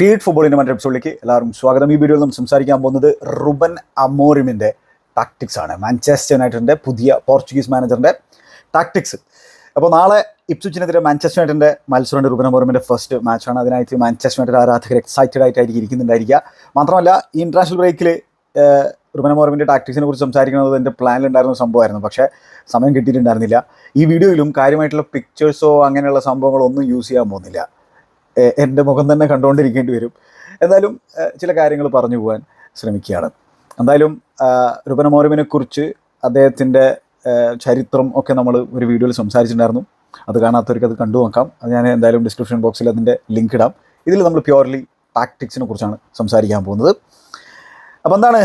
Feed ഫുട്ബോളിന്റെ മറ്റൊരു എപ്പിസോഡിലേക്ക് എല്ലാവരും സ്വാഗതം. ഈ വീഡിയോയിൽ നമ്മൾ സംസാരിക്കാൻ പോകുന്നത് റുബൻ അമോറിമിന്റെ ടാക്ടിക്സ് ആണ്. മാഞ്ചസ്റ്റർ യുണൈറ്റഡിന്റെ പുതിയ പോർച്ചുഗീസ് മാനേജറിന്റെ ടാക്ടിക്സ് അപ്പോൾ നാളെ ഇപ്സുച്ചിനെതിരെ മാഞ്ചസ്റ്റർ യുണൈറ്റഡിന്റെ മത്സരമുണ്ട്. റുബൻ അമോറിമിന്റെ ഫസ്റ്റ് മാച്ചാണ് അതിനായിട്ട് മാഞ്ചസ്റ്റർ യുണൈറ്റഡ് ആരാധകർ എക്സൈറ്റഡ് ആയിട്ടായിരിക്കും ഇരിക്കുന്നുണ്ടായിരിക്കുക മാത്രമല്ല ഈ ഇന്റർനാഷണൽ ബ്രേക്കിൽ റുബൻ അമോറിമിന്റെ ടാക്ടിക്സിനെ കുറിച്ച് സംസാരിക്കുന്നത് എന്റെ പ്ലാനിലുണ്ടായിരുന്ന സംഭവമായിരുന്നു. പക്ഷേ സമയം കിട്ടിയിട്ടുണ്ടായിരുന്നില്ല. ഈ വീഡിയോയിലും കാര്യമായിട്ടുള്ള പിക്ചേഴ്സോ അങ്ങനെയുള്ള സംഭവങ്ങളോ ഒന്നും യൂസ് ചെയ്യാൻ പോകുന്നില്ല. എന്റെ മുഖം തന്നെ കണ്ടുകൊണ്ടിരിക്കേണ്ടി വരും. എന്തായാലും ചില കാര്യങ്ങൾ പറഞ്ഞു പോകാൻ ശ്രമിക്കുകയാണ്. എന്തായാലും രൂപന മോറിമിനെ കുറിച്ച് അദ്ദേഹത്തിന്റെ ചരിത്രം ഒക്കെ നമ്മൾ ഒരു വീഡിയോയിൽ സംസാരിച്ചിട്ടുണ്ടായിരുന്നു. അത് കാണാത്തവർക്ക് അത് കണ്ടു നോക്കാം. അത് ഞാൻ എന്തായാലും ഡിസ്ക്രിപ്ഷൻ ബോക്സിൽ അതിന്റെ ലിങ്ക് ഇടാം. ഇതിൽ നമ്മൾ പ്യുവർലി ടാക്ടിക്സിനെ കുറിച്ചാണ് സംസാരിക്കാൻ പോകുന്നത്. അപ്പോൾ എന്താണ്?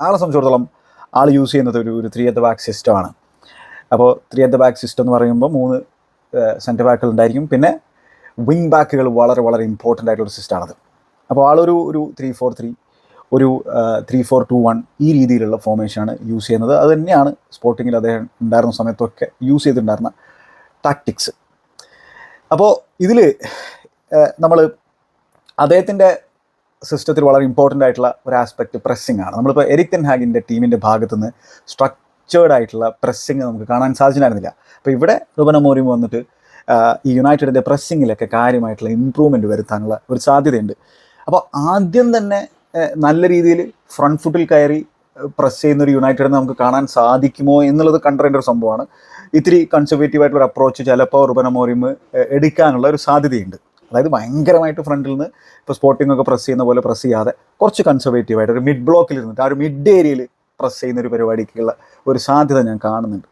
ആളെ സംബന്ധിച്ചിടത്തോളം ആൾ യൂസ് ചെയ്യുന്നത് ഒരു ഒരു ത്രീ അറ്റ് ബാക്ക് സിസ്റ്റമാണ് അപ്പോൾ ത്രീ അറ്റ് ബാക്ക് സിസ്റ്റം എന്ന് പറയുമ്പോൾ മൂന്ന് സെന്റർ ബാക്കുകൾ ഉണ്ടായിരിക്കും. പിന്നെ വിങ് ബാക്കുകൾ വളരെ വളരെ ഇമ്പോർട്ടന്റ് ആയിട്ടുള്ള സിസ്റ്റമാണത് അപ്പോൾ ആളൊരു ഒരു ത്രീ ഫോർ ത്രീ ഒരു ത്രീ ഫോർ ടു വൺ ഈ രീതിയിലുള്ള ഫോർമേഷനാണ് യൂസ് ചെയ്യുന്നത്. അത് തന്നെയാണ് സ്പോർട്ടിങ്ങിൽ അദ്ദേഹം ഉണ്ടായിരുന്ന സമയത്തൊക്കെ യൂസ് ചെയ്തിട്ടുണ്ടായിരുന്ന ടാക്ടിക്സ് അപ്പോൾ ഇതിൽ നമ്മൾ അദ്ദേഹത്തിന്റെ സിസ്റ്റത്തിൽ വളരെ ഇമ്പോർട്ടന്റ് ആയിട്ടുള്ള ഒരു ആസ്പെക്റ്റ് പ്രസ്സിംഗ് ആണ്. നമ്മളിപ്പോൾ എരിക് തെൻ ഹാഗിന്റെ ടീമിന്റെ ഭാഗത്ത് നിന്ന് സ്ട്രക്ചേർഡ് ആയിട്ടുള്ള പ്രസ്സിങ് നമുക്ക് കാണാൻ സാധിച്ചിട്ടുണ്ടായിരുന്നില്ല. അപ്പോൾ ഇവിടെ റുബന വന്നിട്ട് ഈ യുണൈറ്റഡിന്റെ പ്രസ്സിങ്ങിലൊക്കെ കാര്യമായിട്ടുള്ള ഇമ്പ്രൂവ്മെന്റ് വരുത്താനുള്ള ഒരു സാധ്യതയുണ്ട്. അപ്പോൾ ആദ്യം തന്നെ നല്ല രീതിയിൽ ഫ്രണ്ട് ഫുട്ടിൽ കയറി പ്രസ് ചെയ്യുന്ന ഒരു യുണൈറ്റഡിനെ നമുക്ക് കാണാൻ സാധിക്കുമോ എന്നുള്ളത് കണ്ടറിയേണ്ട ഒരു സംഭവമാണ്. ഇത്തിരി കൺസർവേറ്റീവ് ആയിട്ടുള്ള ഒരു അപ്രോച്ച് ചിലപ്പോൾ മോറിം എടുക്കാനുള്ള ഒരു സാധ്യതയുണ്ട്. അതായത് ഭയങ്കരമായിട്ട് ഫ്രണ്ടിൽ നിന്ന് ഇപ്പോൾ സ്പോർട്ടിംഗ് ഒക്കെ പ്രസ് ചെയ്യുന്ന പോലെ പ്രസ് ചെയ്യാതെ കുറച്ച് കൺസർവേറ്റീവ് ആയിട്ട് ഒരു മിഡ് ബ്ലോക്കിൽ ഇരുന്നിട്ട് ആ ഒരു മിഡ് ഏരിയയിൽ പ്രസ് ചെയ്യുന്ന ഒരു പരിപാടിക്കുള്ള ഒരു സാധ്യത ഞാൻ കാണുന്നുണ്ട്.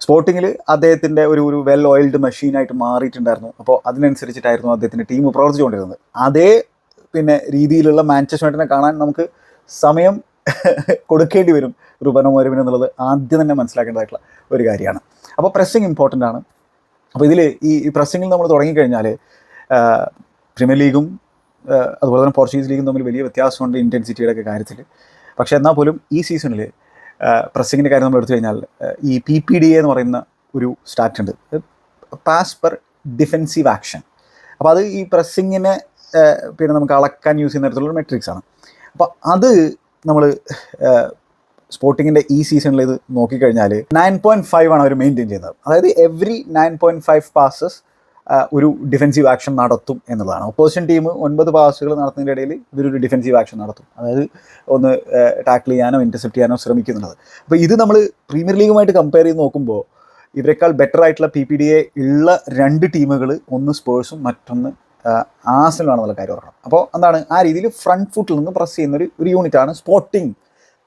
സ്പോർട്ടിങ്ങിൽ അദ്ദേഹത്തിന്റെ ഒരു ഒരു വെൽ ഓയിൽഡ് മെഷീനായിട്ട് മാറിയിട്ടുണ്ടായിരുന്നു. അപ്പോൾ അതിനനുസരിച്ചിട്ടായിരുന്നു അദ്ദേഹത്തിന്റെ ടീം പ്രവർത്തിച്ചുകൊണ്ടിരുന്നത്. അതേ പിന്നെ രീതിയിലുള്ള മാഞ്ചസ്റ്റർ യുണൈറ്റിനെ കാണാൻ നമുക്ക് സമയം കൊടുക്കേണ്ടി വരും. റുബനോ മോരവിന് എന്നുള്ളത് ആദ്യം തന്നെ മനസ്സിലാക്കേണ്ടതായിട്ടുള്ള ഒരു കാര്യമാണ്. അപ്പോൾ പ്രസ്സിങ് ഇമ്പോർട്ടന്റ് ആണ്. അപ്പോൾ ഇതിൽ ഈ പ്രസ്സിങ്ങിൽ നമ്മൾ തുടങ്ങിക്കഴിഞ്ഞാൽ പ്രീമിയർ ലീഗും അതുപോലെ തന്നെ പോർച്ചുഗീസ് ലീഗും തമ്മിൽ വലിയ വ്യത്യാസമുണ്ട് ഇന്റൻസിറ്റിയുടെ ഒക്കെ കാര്യത്തിൽ പക്ഷേ എന്നാൽ പോലും ഈ സീസണിൽ പ്രസ്സിങ്ങിന്റെ കാര്യം നമ്മൾ എടുത്തു കഴിഞ്ഞാൽ ഈ പി പി ഡി എന്ന് പറയുന്ന ഒരു സ്റ്റാറ്റ് ഉണ്ട്. പാസ് പെർ ഡിഫെൻസീവ് ആക്ഷൻ അപ്പോൾ അത് ഈ പ്രസ്സിങ്ങിനെ പിന്നെ നമുക്ക് അളക്കാൻ യൂസ് ചെയ്യുന്ന തരത്തിലുള്ള മെട്രിക്സ് ആണ്. അപ്പോൾ അത് നമ്മൾ സ്പോർട്ടിങ്ങിന്റെ ഈ സീസണിൽ ഇത് നോക്കിക്കഴിഞ്ഞാൽ നയൻ പോയിന്റ് ഫൈവ് ആണ് അവർ മെയിന്റെയിൻ ചെയ്യുന്നത്. അതായത് every nine point five passes ഒരു ഡിഫെൻസീവ് ആക്ഷൻ നടത്തും എന്നുള്ളതാണ്. ഓപ്പോസിഷൻ ടീം ഒൻപത് പാസുകൾ നടത്തുന്നതിന്റെ ഇടയിൽ ഇവരൊരു ഡിഫെൻസീവ് ആക്ഷൻ നടത്തും. അതായത് ഒന്ന് ടാക്കിൾ ചെയ്യാനോ ഇന്റർസെപ്റ്റ് ചെയ്യാനോ ശ്രമിക്കുന്നുള്ളത്. അപ്പോൾ ഇത് നമ്മൾ പ്രീമിയർ ലീഗുമായിട്ട് കമ്പയർ ചെയ്ത് നോക്കുമ്പോൾ ഇവരെക്കാൾ ബെറ്റർ ആയിട്ടുള്ള പി പി ഡി എ ഉള്ള രണ്ട് ടീമുകൾ ഒന്ന് സ്പേഴ്സും മറ്റൊന്ന് ആസിലാണെന്നുള്ള കാര്യം ഓർക്കണം. അപ്പോൾ എന്താണ്? ആ രീതിയിൽ ഫ്രണ്ട് ഫുട്ടിൽ നിന്ന് പ്രസ് ചെയ്യുന്ന ഒരു ഒരു യൂണിറ്റാണ് സ്പോർട്ടിങ്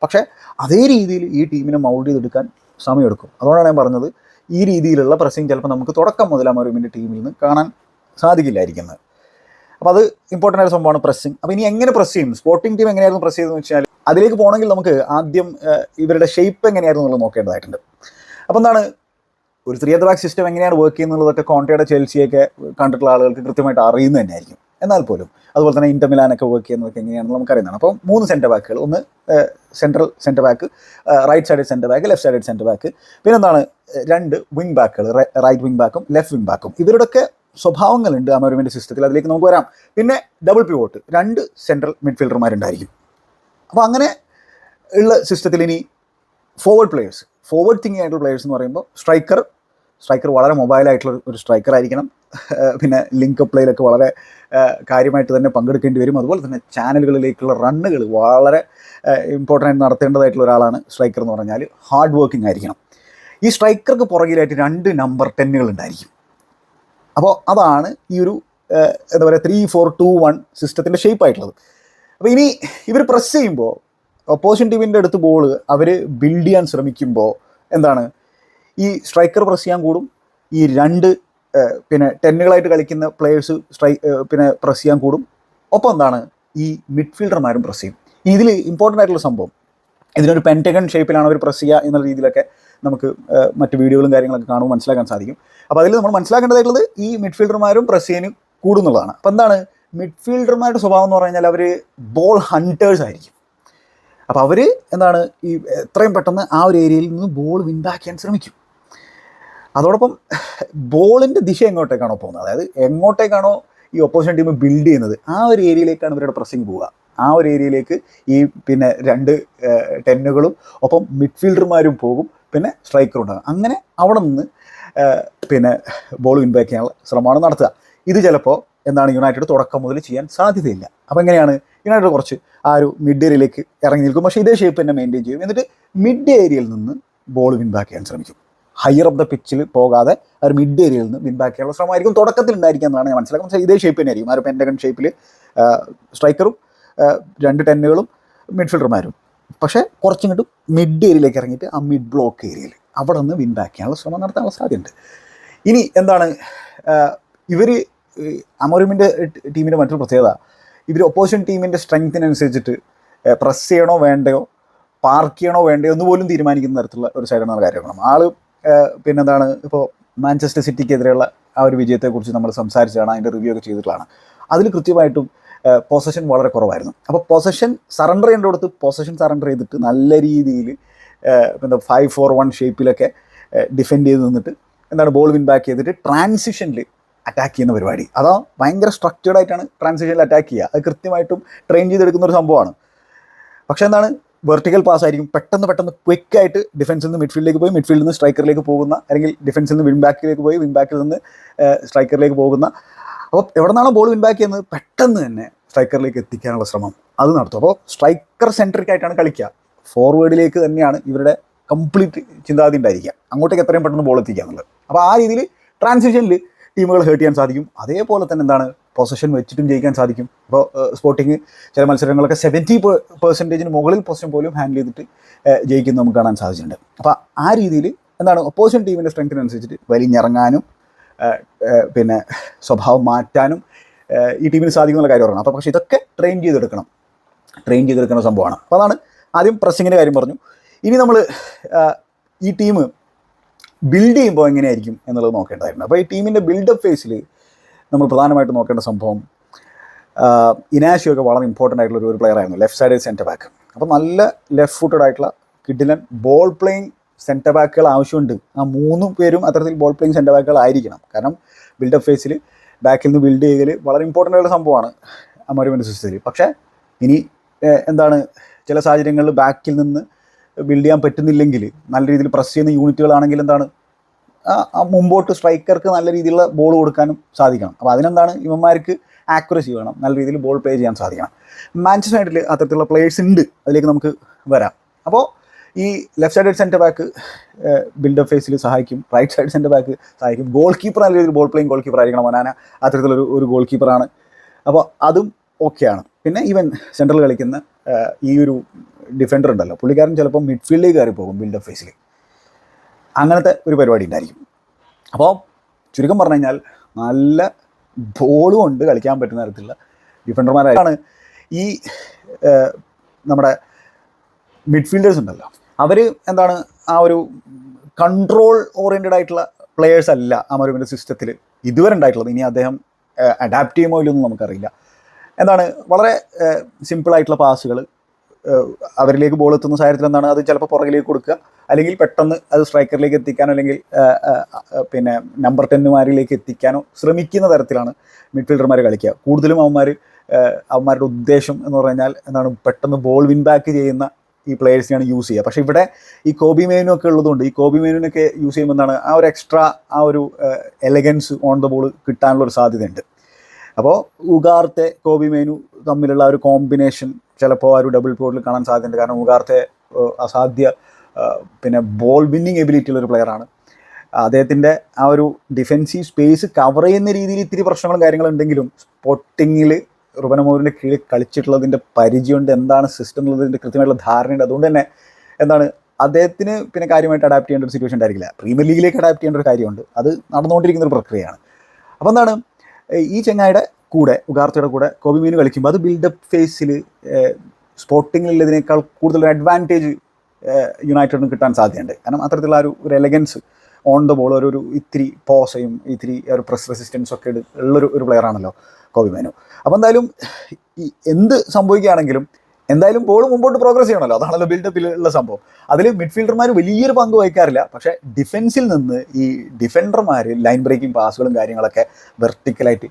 പക്ഷേ അതേ രീതിയിൽ ഈ ടീമിനെ മൗൾഡ് ചെയ്തെടുക്കാൻ സമയമെടുക്കും. അതുകൊണ്ടാണ് ഞാൻ പറഞ്ഞത് ഈ രീതിയിലുള്ള പ്രസ്സിങ് ചിലപ്പോൾ നമുക്ക് തുടക്കം മുതൽ അമരുമിന്റെ ടീമിൽ നിന്ന് കാണാൻ സാധിക്കില്ലായിരിക്കുന്നത്. അപ്പോൾ അത് ഇമ്പോർട്ടന്റ് ആയ സംഭവമാണ് പ്രസ്സിങ് അപ്പോൾ ഇനി എങ്ങനെ പ്രസ് ചെയ്യും? സ്പോർട്ടിംഗ് ടീം എങ്ങനെയായിരുന്നു പ്രസ് ചെയ്തതെന്ന് വെച്ചാൽ അതിലേക്ക് പോകണമെങ്കിൽ നമുക്ക് ആദ്യം ഇവരുടെ ഷേപ്പ് എങ്ങനെയായിരുന്നു എന്നുള്ളത് നോക്കേണ്ടതായിട്ടുണ്ട്. അപ്പോൾ എന്താണ്? ഒരു ത്രീ അറ്റ് ബാക്ക് സിസ്റ്റം എങ്ങനെയാണ് വർക്ക് ചെയ്യുന്നുള്ളതൊക്കെ കോൺട്ടയുടെ ചെൽസിയൊക്കെ കണ്ടിട്ടുള്ള ആളുകൾക്ക് കൃത്യമായിട്ട് അറിയുന്നത് തന്നെയായിരിക്കും. എന്നാൽ പോലും. അതുപോലെ തന്നെ ഇന്റർ മിലാനൊക്കെ വർക്ക് ചെയ്യുന്നതൊക്കെ എങ്ങനെയാണെന്ന് നമുക്കറിയുന്നതാണ്. അപ്പോൾ മൂന്ന് സെന്റർ ബാക്കുകൾ ഒന്ന് central center back right side center back left side center back പിന്നെ എന്താണ് രണ്ട് വിങ് ബാക്കുകൾ റൈറ്റ് വിങ് ബാക്കും ലെഫ്റ്റ് വിങ് ബാക്കും ഇവരുടെയൊക്കെ സ്വഭാവങ്ങളുണ്ട് അമരുവിന്റെ സിസ്റ്റത്തിൽ. അതിലേക്ക് നമുക്ക് വരാം. പിന്നെ ഡബിൾ പിവോട്ട് രണ്ട് സെൻട്രൽ മിഡ്ഫീൽഡർമാരുണ്ടായിരിക്കും അപ്പോൾ അങ്ങനെ ഉള്ള സിസ്റ്റത്തിൽ ഇനി ഫോർവേഡ് പ്ലേയേഴ്സ് ഫോർവേഡ് തിങ്കിങ് ആയിട്ടുള്ള പ്ലേയേഴ്സ് എന്ന് പറയുമ്പോൾ സ്ട്രൈക്കർ സ്ട്രൈക്കർ വളരെ മൊബൈലായിട്ടുള്ള ഒരു സ്ട്രൈക്കർ ആയിരിക്കണം. പിന്നെ ലിങ്ക് പ്ലേയിലൊക്കെ വളരെ കാര്യമായിട്ട് തന്നെ പങ്കെടുക്കേണ്ടി വരും. അതുപോലെ തന്നെ ചാനലുകളിലേക്കുള്ള റണ്ണുകൾ വളരെ ഇമ്പോർട്ടന്റ് ആയിട്ട് നടത്തേണ്ടതായിട്ടുള്ള ഒരാളാണ് സ്ട്രൈക്കർ എന്ന് പറഞ്ഞാൽ ഹാർഡ് വർക്കിംഗ് ആയിരിക്കണം. ഈ സ്ട്രൈക്കർക്ക് പുറകിലായിട്ട് രണ്ട് നമ്പർ ടെന്നുകൾ ഉണ്ടായിരിക്കും. അപ്പോൾ അതാണ് ഈ ഒരു എന്താ പറയുക ത്രീ ഫോർ ടു വൺ സിസ്റ്റത്തിന്റെ ഷേപ്പ് ആയിട്ടുള്ളത്. അപ്പോൾ ഇനി ഇവർ പ്രസ് ചെയ്യുമ്പോൾ ഒപ്പോസിഷൻ ടീമിന്റെ അടുത്ത് ബോൾ അവർ ബിൽഡ് ചെയ്യാൻ ശ്രമിക്കുമ്പോൾ എന്താണ്? ഈ സ്ട്രൈക്കർ പ്രസ് ചെയ്യാൻ കൂടും. ഈ രണ്ട് പിന്നെ ടെന്നുകളായിട്ട് കളിക്കുന്ന പ്ലെയേഴ്സ് സ്ട്രൈ പിന്നെ പ്രസ് ചെയ്യാൻ കൂടും. ഒപ്പം എന്താണ്? ഈ മിഡ്ഫീൽഡർമാരും പ്രസ് ചെയ്യും. ഇതിൽ ഇമ്പോർട്ടന്റ് ആയിട്ടുള്ള സംഭവം. ഇതിനൊരു പെന്റഗൺ ഷേപ്പിലാണ് അവർ പ്രസ് ചെയ്യുക എന്നുള്ള രീതിയിലൊക്കെ നമുക്ക് മറ്റ് വീഡിയോകളും കാര്യങ്ങളൊക്കെ കാണുമ്പോൾ മനസ്സിലാക്കാൻ സാധിക്കും. അപ്പോൾ അതിൽ നമ്മൾ മനസ്സിലാക്കേണ്ടതായിട്ടുള്ളത് ഈ മിഡ്ഫീൽഡർമാരും പ്രസ് ചെയ്യാൻ കൂടുന്നുള്ളതാണ് അപ്പോൾ എന്താണ്? മിഡ്ഫീൽഡർമാരുടെ സ്വഭാവം എന്ന് പറഞ്ഞാൽ അവർ ബോൾ ഹണ്ടേഴ്സ് ആയിരിക്കും. അപ്പോൾ അവർ എന്താണ്? ഈ എത്രയും പെട്ടെന്ന് ആ ഒരു ഏരിയയിൽ നിന്ന് ബോൾ വിണ്ടാക്കാൻ ശ്രമിക്കും. അതോടൊപ്പം ബോളിന്റെ ദിശ എങ്ങോട്ടേക്കാണോ പോകുന്നത്? അതായത് എങ്ങോട്ടേക്കാണോ ഈ ഓപ്പോസിഷൻ ടീം ബിൽഡ് ചെയ്യുന്നത്? ആ ഒരു ഏരിയയിലേക്കാണ് ഇവരുടെ പ്രസ്സിങ് പോവുക. ആ ഒരു ഏരിയയിലേക്ക് ഈ പിന്നെ രണ്ട് ടെന്നുകളും ഒപ്പം മിഡ്ഫീൽഡർമാരും പോകും. പിന്നെ സ്ട്രൈക്കർ ഉണ്ടാകും അങ്ങനെ അവിടെ നിന്ന് പിന്നെ ബോൾ വിൻ ബാക്ക് ചെയ്യാനുള്ള ശ്രമമാണ് നടത്തുക. ഇത് ചിലപ്പോൾ എന്താണ് യുണൈറ്റഡ് തുടക്കം മുതൽ ചെയ്യാൻ സാധ്യതയില്ല. അപ്പോൾ എങ്ങനെയാണ് യുണൈറ്റഡ് കുറച്ച് ആ ഒരു മിഡ് ഏരിയയിലേക്ക് ഇറങ്ങി നിൽക്കും. പക്ഷേ ഇതേ ഷേപ്പ് തന്നെ മെയിന്റെയിൻ ചെയ്യും. എന്നിട്ട് മിഡ് ഏരിയയിൽ നിന്ന് ബോൾ വിൻ ബാക്ക് ചെയ്യാൻ ശ്രമിക്കും. ഹയർ ഓഫ് ദ പിച്ചിൽ പോകാതെ ഒരു മിഡ് ഏരിയയിൽ നിന്ന് വിൻ ബാക്ക് ചെയ്യാനുള്ള ശ്രമമായിരിക്കും. തുടക്കത്തിൽ ഉണ്ടായിരിക്കുക എന്നാണ് ഞാൻ മനസ്സിലാക്കുന്നത്. ഇതേ ഷേപ്പ് തന്നെ ആയിരിക്കും ആ ഒരു പെന്റഗൺ ഷേപ്പിൽ സ്ട്രൈക്കറും രണ്ട് ടെന്നുകളും മിഡ്ഫീൽഡർമാരും പക്ഷേ കുറച്ചും കൂടി മിഡ് ഏരിയയിലേക്ക് ഇറങ്ങിയിട്ട് ആ മിഡ് ബ്ലോക്ക് ഏരിയയിൽ അവിടെ നിന്ന് വിൻ ബാക്ക് ചെയ്യാനുള്ള ശ്രമം നടത്താനുള്ള സാധ്യതയുണ്ട്. ഇനി എന്താണ് ഇവർ അമോറിമിന്റെ ടീമിന്റെ മറ്റൊരു പ്രത്യേകത ഇവർ ഒപ്പോസിഷൻ ടീമിന്റെ സ്ട്രെങ്ത്തിനനുസരിച്ചിട്ട് പ്രസ് ചെയ്യണോ വേണ്ടയോ പാർക്ക് ചെയ്യണോ വേണ്ടയോ എന്ന് പോലും തീരുമാനിക്കുന്ന തരത്തിലുള്ള ഒരു സൈഡാണ് കാര്യമാണ് ഏഹ്, പിന്നെന്താണ് ഇപ്പോൾ മാഞ്ചസ്റ്റർ സിറ്റിക്കെതിരെയുള്ള ആ ഒരു വിജയത്തെക്കുറിച്ച് നമ്മൾ സംസാരിച്ചതാണ് അതിന്റെ റിവ്യൂ ഒക്കെ ചെയ്തിട്ടുള്ളതാണ്. അതിൽ കൃത്യമായിട്ടും പൊസഷൻ വളരെ കുറവായിരുന്നു. അപ്പോൾ പൊസഷൻ സറണ്ടർ ചെയ്യേണ്ടടുത്ത് പൊസഷൻ സറണ്ടർ ചെയ്തിട്ട് നല്ല രീതിയിൽ എന്താ ഫൈവ് ഫോർ വൺ ഷേപ്പിലൊക്കെ ഡിഫെൻഡ് ചെയ്ത് നിന്നിട്ട് എന്താണ് ബോൾ വിൻ ബാക്ക് ചെയ്തിട്ട് ട്രാൻസിഷനിൽ അറ്റാക്ക് ചെയ്യുന്ന പരിപാടി. അതാ ഭയങ്കര സ്ട്രക്ചേർഡ് ആയിട്ടാണ് ട്രാൻസിഷനിൽ അറ്റാക്ക് ചെയ്യുക. അത് കൃത്യമായിട്ടും ട്രെയിൻ ചെയ്തെടുക്കുന്ന ഒരു സംഭവമാണ്. പക്ഷേ എന്താണ് വെർട്ടിക്കൽ പാസ് ആയിരിക്കും. പെട്ടെന്ന് പെട്ടെന്ന് ക്വിക്ക് ആയിട്ട് ഡിഫൻസിൽ നിന്ന് മിഡ്ഫീൽഡിലേക്ക് പോയി മിഡ്ഫീൽഡിൽ നിന്ന് സ്ട്രൈക്കറിലേക്ക് പോകുന്ന അല്ലെങ്കിൽ ഡിഫൻസിൽ നിന്ന് വിൻബാക്കിലേക്ക് പോയി വിൻബാക്കിൽ നിന്ന് സ്ട്രൈക്കറിലേക്ക് പോകുന്ന. അപ്പോൾ എവിടെ നിന്നാണോ ബോൾ വിൻബാക്ക് ചെയ്യുന്നത്? പെട്ടെന്ന് തന്നെ സ്ട്രൈക്കറിലേക്ക് എത്തിക്കാനുള്ള ശ്രമം. അത് നടത്തും. അപ്പോൾ സ്ട്രൈക്കർ സെൻട്രിക് ആയിട്ടാണ് കളിക്കുക. ഫോർവേഡിലേക്ക് തന്നെയാണ് ഇവരുടെ കംപ്ലീറ്റ് ചിന്താഗതി ഉണ്ടായിരിക്കുക. അങ്ങോട്ടേക്ക് എത്രയും പെട്ടെന്ന് ബോൾ എത്തിക്കുക എന്നുള്ളത്. അപ്പോൾ ആ രീതിയിൽ ട്രാൻസിഷനിൽ ടീമുകൾ ഹേർട്ട് ചെയ്യാൻ സാധിക്കും. അതേപോലെ തന്നെ എന്താണ്? പൊസിഷൻ വെച്ചിട്ടും ജയിക്കാൻ സാധിക്കും. ഇപ്പോൾ സ്പോർട്ടിങ് ചില മത്സരങ്ങളൊക്കെ സെവന്റി പെർസെന്റേജിന് മുകളിൽ പൊസിഷൻ പോലും ഹാൻഡിൽ ചെയ്തിട്ട് ജയിക്കുന്ന നമുക്ക് കാണാൻ സാധിച്ചിട്ടുണ്ട്. അപ്പോൾ ആ രീതിയിൽ എന്താണ് ഒപ്പോസിഷൻ ടീമിന്റെ സ്ട്രെങ്ത്തിനനുസരിച്ചിട്ട് വലിഞ്ഞിറങ്ങാനും പിന്നെ സ്വഭാവം മാറ്റാനും ഈ ടീമിന് സാധിക്കുന്നുള്ള കാര്യം പറയണം അപ്പോൾ പക്ഷേ ഇതൊക്കെ ട്രെയിൻ ചെയ്തെടുക്കണം. ട്രെയിൻ ചെയ്തെടുക്കുന്ന സംഭവമാണ്. അപ്പോൾ അതാണ് ആദ്യം പ്രസ്സിങ്ങിന്റെ കാര്യം പറഞ്ഞു. ഇനി നമ്മൾ ഈ ടീം ബിൽഡ് ചെയ്യുമ്പോൾ എങ്ങനെയായിരിക്കും എന്നുള്ളത് നോക്കേണ്ടതായിരുന്നു അപ്പോൾ ഈ ടീമിന്റെ ബിൽഡപ്പ് ഫേസിൽ നമ്മൾ പ്രധാനമായിട്ട് നോക്കേണ്ട സംഭവം ഇനാഷിയൊക്കെ വളരെ ഇമ്പോർട്ടന്റ് ആയിട്ടുള്ള ഒരു- പ്ലെയർ ആയിരുന്നു ലെഫ്റ്റ് സൈഡ് സെന്റർ ബാക്ക് അപ്പോൾ നല്ല ലെഫ്റ്റ് ഫുട്ടഡ് ആയിട്ടുള്ള കിഡിലൻ ബോൾ പ്ലേയിങ് സെന്റർ ബാക്കുകൾ ആവശ്യമുണ്ട്. ആ മൂന്ന് പേരും അത്തരത്തിൽ ബോൾ പ്ലേയിങ് സെന്റർ ബാക്കുകൾ ആയിരിക്കണം. കാരണം ബിൽഡപ്പ് ഫേസിൽ ബാക്കിൽ നിന്ന് ബിൽഡ് ചെയ്യൽ വളരെ ഇമ്പോർട്ടന്റ് ആയിട്ടുള്ള സംഭവമാണ് അമരുവിന്റെ സിസ്റ്റത്തിൽ പക്ഷേ ഇനി എന്താണ് ചില സാഹചര്യങ്ങളിൽ ബാക്കിൽ നിന്ന് ബിൽഡ് ചെയ്യാൻ പറ്റുന്നില്ലെങ്കിൽ നല്ല രീതിയിൽ പ്രസ് ചെയ്യുന്ന യൂണിറ്റുകളാണെങ്കിൽ എന്താണ് മുമ്പോട്ട് സ്ട്രൈക്കർക്ക് നല്ല രീതിയിലുള്ള ബോൾ കൊടുക്കാനും സാധിക്കണം. അപ്പോൾ അതിനെന്താണ് ഇവന്മാർക്ക് ആക്യുറസി വേണം. നല്ല രീതിയിൽ ബോൾ പ്ലേ ചെയ്യാൻ സാധിക്കണം. മാഞ്ചസ്റ്റർ യുണൈറ്റഡിൽ അത്തരത്തിലുള്ള പ്ലേയേഴ്സ് ഉണ്ട്. അതിലേക്ക് നമുക്ക് വരാം. അപ്പോൾ ഈ left side centre back buildup ഫേസിൽ സഹായിക്കും. റൈറ്റ് സൈഡ് സെന്റർ ബാക്ക് സഹായിക്കും. ഗോൾ കീപ്പർ നല്ല രീതിയിൽ ബോൾ പ്ലേയിങ് ഗോൾ കീപ്പർ ആയിരിക്കണം മനാന. അത്തരത്തിലൊരു ഒരു ഗോൾ കീപ്പറാണ് അപ്പോൾ അതും ഓക്കെയാണ് പിന്നെ ഈവൻ സെൻട്രൽ കളിക്കുന്ന ഈ ഒരു ഡിഫൻഡർ ഉണ്ടല്ലോ. പുള്ളിക്കാരൻ ചിലപ്പോൾ മിഡ്ഫീൽഡിലേക്ക് കയറി പോകും ബിൽഡപ്പ് ഫേസിൽ അങ്ങനത്തെ ഒരു പരിപാടി ഉണ്ടായിരിക്കും. അപ്പോൾ ചുരുക്കം പറഞ്ഞു കഴിഞ്ഞാൽ നല്ല ബോളും ഉണ്ട് കളിക്കാൻ പറ്റുന്ന തരത്തിലുള്ള ഡിഫൻഡർമാരാണ് ഈ നമ്മുടെ മിഡ്ഫീൽഡേഴ്സ് ഉണ്ടല്ലോ. അവർ എന്താണ് ആ ഒരു കൺട്രോൾ ഓറിയന്റഡ് ആയിട്ടുള്ള പ്ലെയേഴ്സ് അല്ല അമരുവിന്റെ സിസ്റ്റത്തിൽ ഇതുവരെ ഉണ്ടായിട്ടുള്ളത്. ഇനി അദ്ദേഹം അഡാപ്റ്റ് ചെയ്യുമോ ഇല്ലെന്നും നമുക്കറിയില്ല. എന്താണ് വളരെ സിമ്പിളായിട്ടുള്ള പാസുകൾ അവരിലേക്ക് ബോൾ എത്തുന്ന സാഹചര്യത്തിൽ എന്താണ്? അത് ചിലപ്പോൾ പുറകിലേക്ക് കൊടുക്കുക. അല്ലെങ്കിൽ പെട്ടെന്ന് അത് സ്ട്രൈക്കറിലേക്ക് എത്തിക്കാനോ അല്ലെങ്കിൽ പിന്നെ നമ്പർ ടെന്നുമാരിലേക്ക് എത്തിക്കാനോ ശ്രമിക്കുന്ന തരത്തിലാണ് മിഡ്ഫീൽഡർമാർ കളിക്കുക. കൂടുതലും അവന്മാർ അവന്മാരുടെ ഉദ്ദേശം എന്ന് പറഞ്ഞാൽ എന്താണ്? പെട്ടെന്ന് ബോൾ വിൻ ബാക്ക് ചെയ്യുന്ന ഈ പ്ലേയേഴ്സിനെയാണ് യൂസ് ചെയ്യുക. പക്ഷേ ഇവിടെ ഈ കോബി മേനു ഒക്കെ ഉള്ളതുകൊണ്ട് ഈ കോബി മേനുവിനൊക്കെ യൂസ് ചെയ്യുമ്പോൾ എന്താണ്? ആ ഒരു എക്സ്ട്രാ ആ ഒരു എലഗൻസ് ഓൺ ദ ബോൾ കിട്ടാനുള്ള ഒരു സാധ്യതയുണ്ട്. അപ്പോൾ ഉഗാർത്തെ കോബി മേനു തമ്മിലുള്ള ഒരു കോമ്പിനേഷൻ ചിലപ്പോൾ ആ ഒരു ഡബിൾ പോർട്ടിൽ കാണാൻ സാധ്യതയുണ്ട്. കാരണം ഏഹ്, അസാധ്യ പിന്നെ ബോൾ വിന്നിങ് എബിലിറ്റി ഉള്ള ഒരു പ്ലെയറാണ് അദ്ദേഹത്തിന്റെ ആ ഒരു ഡിഫെൻസീവ് സ്പേസ് കവർ ചെയ്യുന്ന രീതിയിൽ ഇത്തിരി പ്രശ്നങ്ങളും കാര്യങ്ങളും ഉണ്ടെങ്കിലും സ്പോട്ടിങ്ങിൽ റുബനമോറിന്റെ കീഴിൽ കളിച്ചിട്ടുള്ളതിന്റെ പരിചയമുണ്ട്. എന്താണ് സിസ്റ്റം എന്നുള്ളതിന്റെ കൃത്യമായിട്ടുള്ള ധാരണയുണ്ട്. അതുകൊണ്ട് തന്നെ എന്താണ് അദ്ദേഹത്തിന് പിന്നെ കാര്യമായിട്ട് അഡാപ്റ്റ് ചെയ്യേണ്ട ഒരു സിറ്റുവേഷൻ ഉണ്ടായിരിക്കില്ല. പ്രീമിയർ ലീഗിലേക്ക് അഡാപ്റ്റ് ചെയ്യേണ്ട ഒരു കാര്യമുണ്ട്. അത് നടന്നുകൊണ്ടിരിക്കുന്ന ഒരു പ്രക്രിയയാണ്. അപ്പോൾ എന്താണ് ഈ ചെങ്ങായുടെ കൂടെ ഉഗാർത്തയുടെ കൂടെ കോബി മീനു കളിക്കുമ്പോൾ അത് ബിൽഡപ്പ് ഫേസിൽ സ്പോർട്ടിങ്ങിലുള്ളതിനേക്കാൾ കൂടുതൽ അഡ്വാന്റേജ് യുണൈറ്റഡിന് കിട്ടാൻ സാധ്യതയുണ്ട്. കാരണം അത്തരത്തിലുള്ള ഒരു ഒരു എലഗൻസ് ഓൺ ദ ബോൾ ഒരു ഇത്തിരി പോസയും ഇത്തിരി ഒരു പ്രസ് റെസിസ്റ്റൻസും ഒക്കെ ഉള്ളൊരു ഒരു പ്ലെയർ ആണല്ലോ കോബി മേനു. അപ്പോൾ എന്തായാലും ഈ എന്ത് സംഭവിക്കുകയാണെങ്കിലും എന്തായാലും ബോൾ മുമ്പോട്ട് പ്രോഗ്രസ് ചെയ്യണമല്ലോ. അതാണല്ലോ ബിൽഡപ്പിൽ ഉള്ള സംഭവം. അതിൽ മിഡ്ഫീൽഡർമാർ വലിയൊരു പങ്ക് വഹിക്കാറില്ല. പക്ഷേ ഡിഫൻസിൽ നിന്ന് ഈ ഡിഫൻഡർമാർ ലൈൻ ബ്രേക്കിംഗ് പാസുകളും കാര്യങ്ങളൊക്കെ വെർട്ടിക്കലായിട്ട്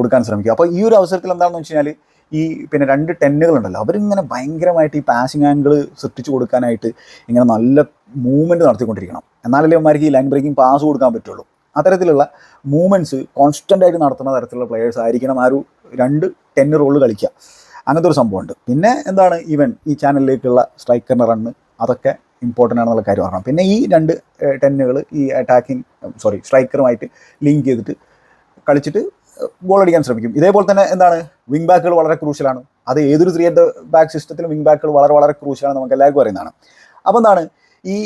കൊടുക്കാൻ ശ്രമിക്കുക. അപ്പോൾ ഈ ഒരു അവസരത്തിൽ എന്താണെന്ന് വെച്ച് കഴിഞ്ഞാൽ ഈ പിന്നെ രണ്ട് ടെന്നുകളുണ്ടല്ലോ അവരിങ്ങനെ ഭയങ്കരമായിട്ട് ഈ പാസിംഗ് ആംഗിൾ സൃഷ്ടിച്ചു കൊടുക്കാനായിട്ട് ഇങ്ങനെ നല്ല മൂവ്മെന്റ് നടത്തിക്കൊണ്ടിരിക്കണം. എന്നാലല്ലേ അവന്മാർക്ക് ഈ ലൈൻ ബ്രേക്കിംഗ് പാസ് കൊടുക്കാൻ പറ്റുള്ളൂ. അത്തരത്തിലുള്ള മൂവ്മെന്റ്സ് കോൺസ്റ്റന്റ് ആയിട്ട് നടത്തുന്ന തരത്തിലുള്ള പ്ലെയേഴ്സ് ആയിരിക്കണം ആ ഒരു രണ്ട് ടെന്ന് റോൾ കളിക്കുക. അങ്ങനത്തെ ഒരു സംഭവമുണ്ട്. പിന്നെ എന്താണ് ഈവൻ ഈ ചാനലിലേക്കുള്ള സ്ട്രൈക്കറിന്റെ റണ്ണ് അതൊക്കെ ഇമ്പോർട്ടന്റ് ആണെന്നുള്ള കാര്യം പറയണം പിന്നെ ഈ രണ്ട് ടെന്നുകൾ ഈ അറ്റാക്കിംഗ് സോറി സ്ട്രൈക്കറുമായിട്ട് ലിങ്ക് ചെയ്തിട്ട് കളിച്ചിട്ട് ഗോൾ അടിക്കാൻ ശ്രമിക്കും. ഇതേപോലെ തന്നെ എന്താണ്? വിങ് ബാക്കുകൾ വളരെ ക്രൂഷ്യലാണ് അത് ഏതൊരു ത്രീ അറ്റ് ബാക്ക് സിസ്റ്റത്തിലും വിങ് ബാക്കുകൾ വളരെ വളരെ ക്രൂഷ്യലാണ് നമുക്ക് എല്ലാവർക്കും അറിയുന്നതാണ്. അപ്പോൾ എന്താണ്? ഈ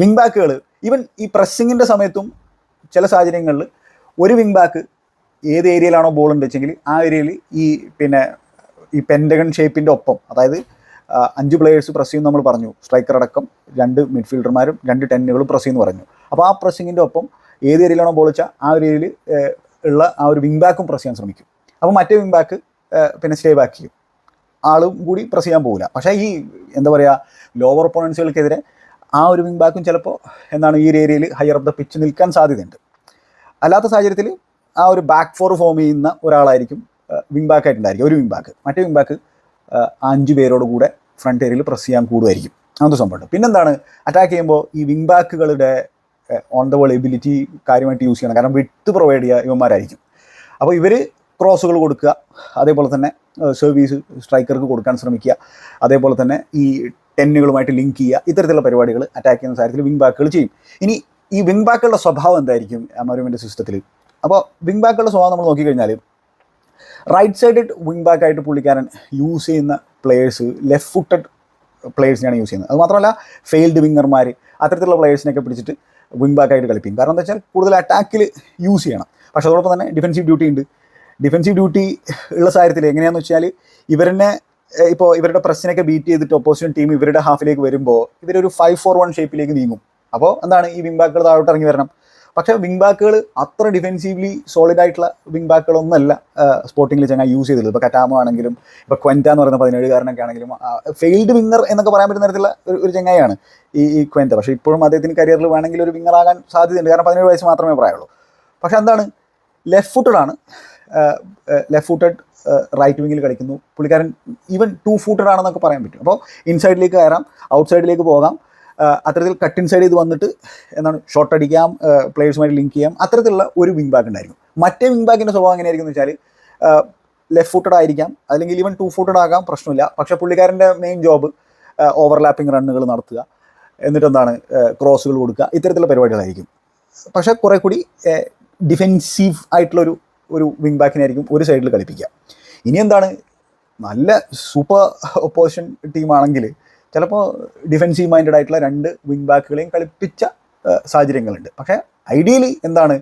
വിങ് ബാക്കുകൾ ഈവൻ ഈ പ്രസ്സിങ്ങിന്റെ സമയത്തും ചില സാഹചര്യങ്ങളിൽ ഒരു വിങ് ബാക്ക് ഏത് ഏരിയയിലാണോ ബോൾ ഉണ്ട് വെച്ചെങ്കിൽ ആ ഏരിയയിൽ ഈ പിന്നെ ഈ പെൻഡഗൺ ഷേപ്പിന്റെ ഒപ്പം അതായത് അഞ്ച് പ്ലെയേഴ്സ് പ്രസ് ചെയ്യുന്ന നമ്മൾ പറഞ്ഞു. സ്ട്രൈക്കർ അടക്കം രണ്ട് മിഡ്ഫീൽഡർമാരും രണ്ട് ടെന്നുകളും പ്രസ് ചെയ്യുന്നു പറഞ്ഞു. അപ്പോൾ ആ പ്രസ്സിങ്ങിന്റെ ഒപ്പം ഏത് ഏരിയയിലാണോ ബോൾ വെച്ചാൽ ആ ഏരിയയിൽ ഉള്ള ആ ഒരു വിങ് ബാക്കും പ്രസ് ചെയ്യാൻ ശ്രമിക്കും. അപ്പോൾ മറ്റേ വിങ് ബാക്ക് പിന്നെ സ്റ്റേ ബാക്ക് ചെയ്യും. ആളും കൂടി പ്രസ് ചെയ്യാൻ പോകില്ല പക്ഷേ ഈ എന്താ പറയുക ലോവർ ഒപ്പോണൻസുകൾക്കെതിരെ ആ ഒരു വിങ് ബാക്കും ചിലപ്പോൾ എന്താണ് ഈ ഏരിയയിൽ ഹയർ ഓഫ് ദ പിച്ച് നിൽക്കാൻ സാധ്യതയുണ്ട്. അല്ലാത്ത സാഹചര്യത്തിൽ ആ ഒരു ബാക്ക് ഫോർ ഫോം ചെയ്യുന്ന ഒരാളായിരിക്കും വിങ് ബാക്ക് ആയിട്ടുണ്ടായിരിക്കും. ഒരു വിങ് ബാക്ക് മറ്റേ വിങ് ബാക്ക് അഞ്ച് പേരോട് കൂടെ ഫ്രണ്ട് ഏരിയയിൽ പ്രസ് ചെയ്യാൻ കൂടുമായിരിക്കും. അങ്ങനത്തെ സംഭവമുണ്ട്. പിന്നെന്താണ്? അറ്റാക്ക് ചെയ്യുമ്പോൾ ഈ വിങ് ബാക്കുകളുടെ ഓൺ ദ ബോൾ എബിലിറ്റി കാര്യമായിട്ട് യൂസ് ചെയ്യണം. കാരണം വിട്ട് പ്രൊവൈഡ് ചെയ്യുക ഇവന്മാരായിരിക്കും. അപ്പോൾ ഇവർ ക്രോസുകൾ കൊടുക്കുക അതേപോലെ തന്നെ സർവീസ് സ്ട്രൈക്കർക്ക് കൊടുക്കാൻ ശ്രമിക്കുക അതേപോലെ തന്നെ ഈ ടെന്നുകളുമായിട്ട് ലിങ്ക് ചെയ്യുക ഇത്തരത്തിലുള്ള പരിപാടികൾ അറ്റാക്ക് ചെയ്യുന്ന കാര്യത്തിൽ വിങ് ബാക്കുകൾ ചെയ്യും. ഇനി ഈ വിങ് ബാക്കുകളുടെ സ്വഭാവം എന്തായിരിക്കും അമരുവിന്റെ സിസ്റ്റത്തിൽ? അപ്പോൾ വിങ് ബാക്കുകളുടെ സ്വഭാവം നമ്മൾ നോക്കിക്കഴിഞ്ഞാൽ റൈറ്റ് സൈഡ് വിങ് ബാക്കായിട്ട് പുള്ളിക്കാരൻ യൂസ് ചെയ്യുന്ന പ്ലെയേഴ്സ് ലെഫ്റ്റ് ഫുട്ടഡ് പ്ലെയേഴ്സിനെയാണ് യൂസ് ചെയ്യുന്നത്. അത് മാത്രമല്ല ഫെയിൽഡ് വിങ്ങർമാർ അത്തരത്തിലുള്ള പ്ലെയേഴ്സിനെയൊക്കെ പിടിച്ചിട്ട് വിങ് ബാക്ക് ആയിട്ട് കളിപ്പിക്കും. കാരണം എന്താ വെച്ചാൽ കൂടുതൽ അറ്റാക്കിൽ യൂസ് ചെയ്യണം. പക്ഷേ അതോടൊപ്പം തന്നെ ഡിഫൻസീവ് ഡ്യൂട്ടി ഉണ്ട്. ഡിഫൻസീവ് ഡ്യൂട്ടി ഉള്ള സാഹചര്യത്തിൽ എങ്ങനെയാണെന്ന് വെച്ചാൽ ഇവരെന്നെ ഇപ്പോൾ ഇവരുടെ പ്രസ്സിനൊക്കെ ബീറ്റ് ചെയ്തിട്ട് ഓപ്പോസിറ്റ് ടീം ഇവരുടെ ഹാഫിലേക്ക് വരുമ്പോൾ ഇവരൊരു ഫൈവ് ഫോർ വൺ ഷേപ്പിലേക്ക് നീങ്ങും. അപ്പോൾ എന്താണ് ഈ വിംബാക്കുകൾ താഴോട്ട് ഇറങ്ങി വരണം? പക്ഷേ വിങ് ബാക്കുകൾ അത്ര ഡിഫെൻസീവ്ലി സോളിഡ് ആയിട്ടുള്ള വിങ് ബാക്കുകളൊന്നല്ല സ്പോർട്ടിങ്ങിൽ ചങ്ങാ യൂസ് ചെയ്തത്. ഇപ്പോൾ കറ്റാമോ ആണെങ്കിലും ഇപ്പോൾ ക്വന്റ എന്ന് പറയുന്ന പതിനേഴുകാരനൊക്കെ ആണെങ്കിലും ഫെയിൽഡ് വിങ്ങർ എന്നൊക്കെ പറയാൻ പറ്റുന്ന തരത്തിലുള്ള ഒരു ഒരു ചങ്ങായാണ് ഈ ഈ ക്വന്റ പക്ഷേ ഇപ്പോഴും അദ്ദേഹത്തിന് കരിയറിൽ വേണമെങ്കിൽ ഒരു വിങ്ങർ ആകാൻ സാധ്യതയുണ്ട്. കാരണം പതിനേഴ് വയസ്സ് മാത്രമേ പ്രായമുള്ളൂ. പക്ഷേ എന്താണ്? ലെഫ്റ്റ് ഫുട്ടഡ് ആണ് ലെഫ്റ്റ് ഫുട്ടഡ് റൈറ്റ് വിങ്ങിൽ കളിക്കുന്നു. പുള്ളിക്കാരൻ ഈവൻ ടു ഫൂട്ടഡ് ആണെന്നൊക്കെ പറയാൻ പറ്റും. അപ്പോൾ ഇൻസൈഡിലേക്ക് കയറാം ഔട്ട്സൈഡിലേക്ക് പോകാം. അത്തരത്തിൽ കട്ട് ഇൻസൈഡ് ചെയ്ത് വന്നിട്ട് എന്താണ് ഷോട്ട് അടിക്കാം പ്ലേയേഴ്സുമായിട്ട് ലിങ്ക് ചെയ്യാം. അത്തരത്തിലുള്ള ഒരു വിങ് ബാക്ക് ഉണ്ടായിരിക്കും. മറ്റേ വിങ് ബാക്കിന്റെ സ്വഭാവം എങ്ങനെയായിരിക്കും എന്ന് വെച്ചാൽ ലെഫ്റ്റ് ഫുട്ടഡ് ആയിരിക്കാം അല്ലെങ്കിൽ ഈവൻ ടു ഫുട്ടഡ് ആകാം പ്രശ്നമില്ല. പക്ഷേ പുള്ളിക്കാരന്റെ മെയിൻ ജോബ് ഓവർലാപ്പിംഗ് റണ്ണുകൾ നടത്തുക. എന്നിട്ട് എന്താണ് ക്രോസുകൾ കൊടുക്കുക. ഇത്തരത്തിലുള്ള പരിപാടികളായിരിക്കും. പക്ഷേ കുറേ കൂടി ഡിഫെൻസീവ് ആയിട്ടുള്ളൊരു ഒരു വിങ് ബാക്കിനായിരിക്കും ഒരു സൈഡിൽ കളിപ്പിക്കുക. ഇനി എന്താണ് നല്ല സൂപ്പർ ഓപ്പോസിഷൻ ടീമാണെങ്കിൽ ചിലപ്പോൾ ഡിഫൻസീവ് മൈൻഡഡ് ആയിട്ടുള്ള രണ്ട് വിങ് ബാക്കുകളെയും കളിപ്പിച്ച സാഹചര്യങ്ങളുണ്ട്. പക്ഷേ ഐഡിയലി എന്താണ്?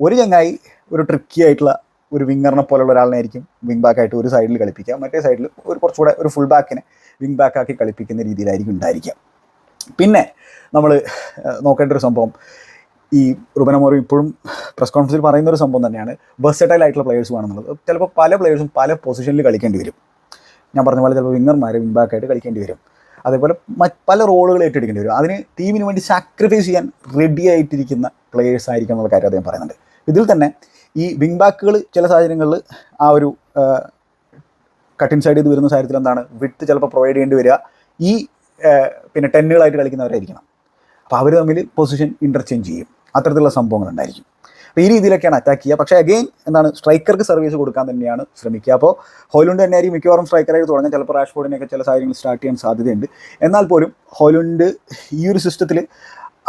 ഒരു ചങ്ങായി ഒരു ട്രിക്കി ആയിട്ടുള്ള ഒരു വിങ്ങറിനെ പോലുള്ള ഒരാളിനായിരിക്കും വിങ് ബാക്കായിട്ട് ഒരു സൈഡിൽ കളിപ്പിക്കുക. മറ്റേ സൈഡിൽ ഒരു കുറച്ചുകൂടെ ഒരു ഫുൾ ബാക്കിനെ വിങ് ബാക്കാക്കി കളിപ്പിക്കുന്ന രീതിയിലായിരിക്കും ഉണ്ടായിരിക്കുക. പിന്നെ നമ്മൾ നോക്കേണ്ട ഒരു സംഭവം. ഈ റുബനമോർ ഇപ്പോഴും പ്രസ് കോൺഫറൻസിൽ പറയുന്ന ഒരു സംഭവം തന്നെയാണ്. വെർസറ്റൈൽ ആയിട്ടുള്ള പ്ലേയേഴ്സ് വേണമെന്നുള്ളത്. ചിലപ്പോൾ പല പ്ലേയേഴ്സും പല പൊസിഷനിൽ കളിക്കേണ്ടി വരും. ഞാൻ പറഞ്ഞ പോലെ ചിലപ്പോൾ വിങ്ങർമാർ വിങ് ബാക്കായിട്ട് കളിക്കേണ്ടി വരും. അതേപോലെ പല റോളുകൾ ഏറ്റെടുക്കേണ്ടി വരും. അതിന് ടീമിന് വേണ്ടി സാക്രിഫൈസ് ചെയ്യാൻ റെഡി ആയിട്ടിരിക്കുന്ന പ്ലേയേഴ്സ് ആയിരിക്കും എന്നുള്ള കാര്യം അദ്ദേഹം പറയുന്നുണ്ട്. ഇതിൽ തന്നെ ഈ വിങ് ബാക്കുകൾ ചില സാഹചര്യങ്ങളിൽ ആ ഒരു കട്ടിൻ സൈഡ് ചെയ്ത് വരുന്ന സാഹചര്യത്തിൽ എന്താണ് വിട്ട് ചിലപ്പോൾ പ്രൊവൈഡ് ചെയ്യേണ്ടി വരിക. ഈ പിന്നെ ടെന്നുകളായിട്ട് കളിക്കുന്നവരായിരിക്കണം. അപ്പോൾ അവർ തമ്മിൽ പൊസിഷൻ ഇന്റർചേഞ്ച് ചെയ്യും. അത്തരത്തിലുള്ള സംഭവങ്ങൾ ഉണ്ടായിരിക്കും. അപ്പോൾ ഈ രീതിയിലൊക്കെയാണ് അറ്റാക്ക് ചെയ്യുക. പക്ഷേ അഗെയിൻ എന്താണ് സ്ട്രൈക്കർക്ക് സർവീസ് കൊടുക്കാൻ തന്നെയാണ് ശ്രമിക്കുക. അപ്പോൾ ഹോലുണ്ട് തന്നെയായിരിക്കും മിക്കവാറും സ്ട്രൈക്കറായിട്ട് തുടങ്ങാൻ ചിലപ്പോൾ റാഷ്ഫോർഡിനെയൊക്കെ ചില സാഹചര്യങ്ങൾ സ്റ്റാർട്ട് ചെയ്യാൻ സാധ്യതയുണ്ട്. എന്നാൽ പോലും ഹോലുണ്ട് ഈ ഒരു സിസ്റ്റത്തിൽ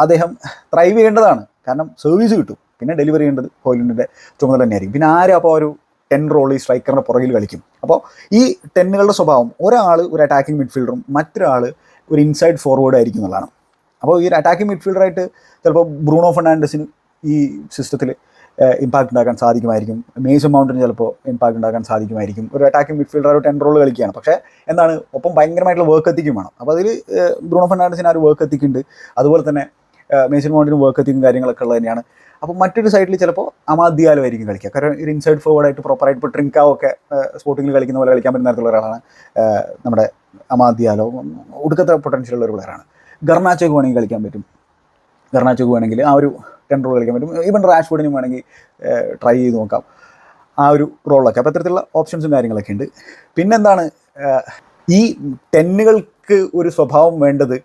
അദ്ദേഹം ത്രൈവ് ചെയ്യേണ്ടതാണ്. കാരണം സർവീസ് കിട്ടും. പിന്നെ ഡെലിവറി ചെയ്യേണ്ടത് ഹോലുണ്ടിന്റെ ചുമതല തന്നെയായിരിക്കും പിന്നെ ആരും അപ്പോൾ ഒരു ടെൻ റോൾ ഈ സ്ട്രൈക്കറിന്റെ പുറകിൽ കളിക്കും? അപ്പോൾ ഈ ടെന്നുകളുടെ സ്വഭാവം ഒരാൾ ഒരു അറ്റാക്കിംഗ് മിഡ്ഫീൽഡറും മറ്റൊരാൾ ഒരു ഇൻസൈഡ് ഫോർവേഡ് ആയിരിക്കും എന്നുള്ളതാണ്. അപ്പോൾ ഈ ഒരു അറ്റാക്കിംഗ് മിഡ്ഫീൽഡറായിട്ട് ചിലപ്പോൾ ബ്രൂണോ ഫെർണാണ്ടസിന് ഈ സിസ്റ്റത്തിൽ ഇമ്പാക്റ്റ് ഉണ്ടാക്കാൻ സാധിക്കുമായിരിക്കും. മേസ് മൗണ്ടിന് ചിലപ്പോൾ ഇമ്പാക്റ്റ് ഉണ്ടാക്കാൻ സാധിക്കുമായിരിക്കും. ഒരു അറ്റാക്കിംഗ് മിഡ്ഫീൽഡർ ഒരു ടെൻ റോൾ കളിക്കുകയാണ്. പക്ഷേ എന്താണ് ഒപ്പം ഭയങ്കരമായിട്ടുള്ള വർക്ക് എത്തിക്കും വേണം. അപ്പോൾ അതിൽ ബ്രൂണോ ഫെർണാണ്ടസിന് ആ ഒരു വർക്ക് എത്തിക്കുന്നുണ്ട് അതുപോലെ തന്നെ മേസൺ മൗണ്ടിന് വർക്ക് എത്തിക്കും കാര്യങ്ങളൊക്കെ ഉള്ളത് തന്നെയാണ്. അപ്പോൾ മറ്റൊരു സൈഡിൽ ചിലപ്പോൾ അമാദ്യാലോ ആയിരിക്കും കളിക്കുക. കാരണം ഒരു ഇൻസൈഡ് ഫോർവേഡായിട്ട് പ്രോപ്പറായിട്ട് ഇപ്പോൾ ട്രിങ്കാവ് ഒക്കെ സ്പോർട്ടിങ്ങിൽ കളിക്കുന്ന പോലെ കളിക്കാൻ പറ്റുന്ന തരത്തിലുള്ള ഒരാളാണ് നമ്മുടെ അമാദ്യാലോ ഒടുക്കത്തെ പൊട്ടൻഷ്യൽ ഉള്ള ഒരു പ്ലെയറാണ് ഗർണാച്ചോക്ക് വേണമെങ്കിൽ കളിക്കാൻ പറ്റും. ഗർണാച്ചോക്ക് വേണമെങ്കിൽ ആ ഒരു ടെൻ റോൾ കളിക്കാൻ പറ്റും. ഈവൻ റാഷ്ഫോർഡിനും വേണമെങ്കിൽ ട്രൈ ചെയ്ത് നോക്കാം. ആ ഒരു റോളൊക്കെ അപ്പോൾ അത്തരത്തിലുള്ള ഓപ്ഷൻസും കാര്യങ്ങളൊക്കെ ഉണ്ട്. പിന്നെന്താണ് ഈ ടെന്നുകൾക്ക് ഒരു സ്വഭാവം വേണ്ടത്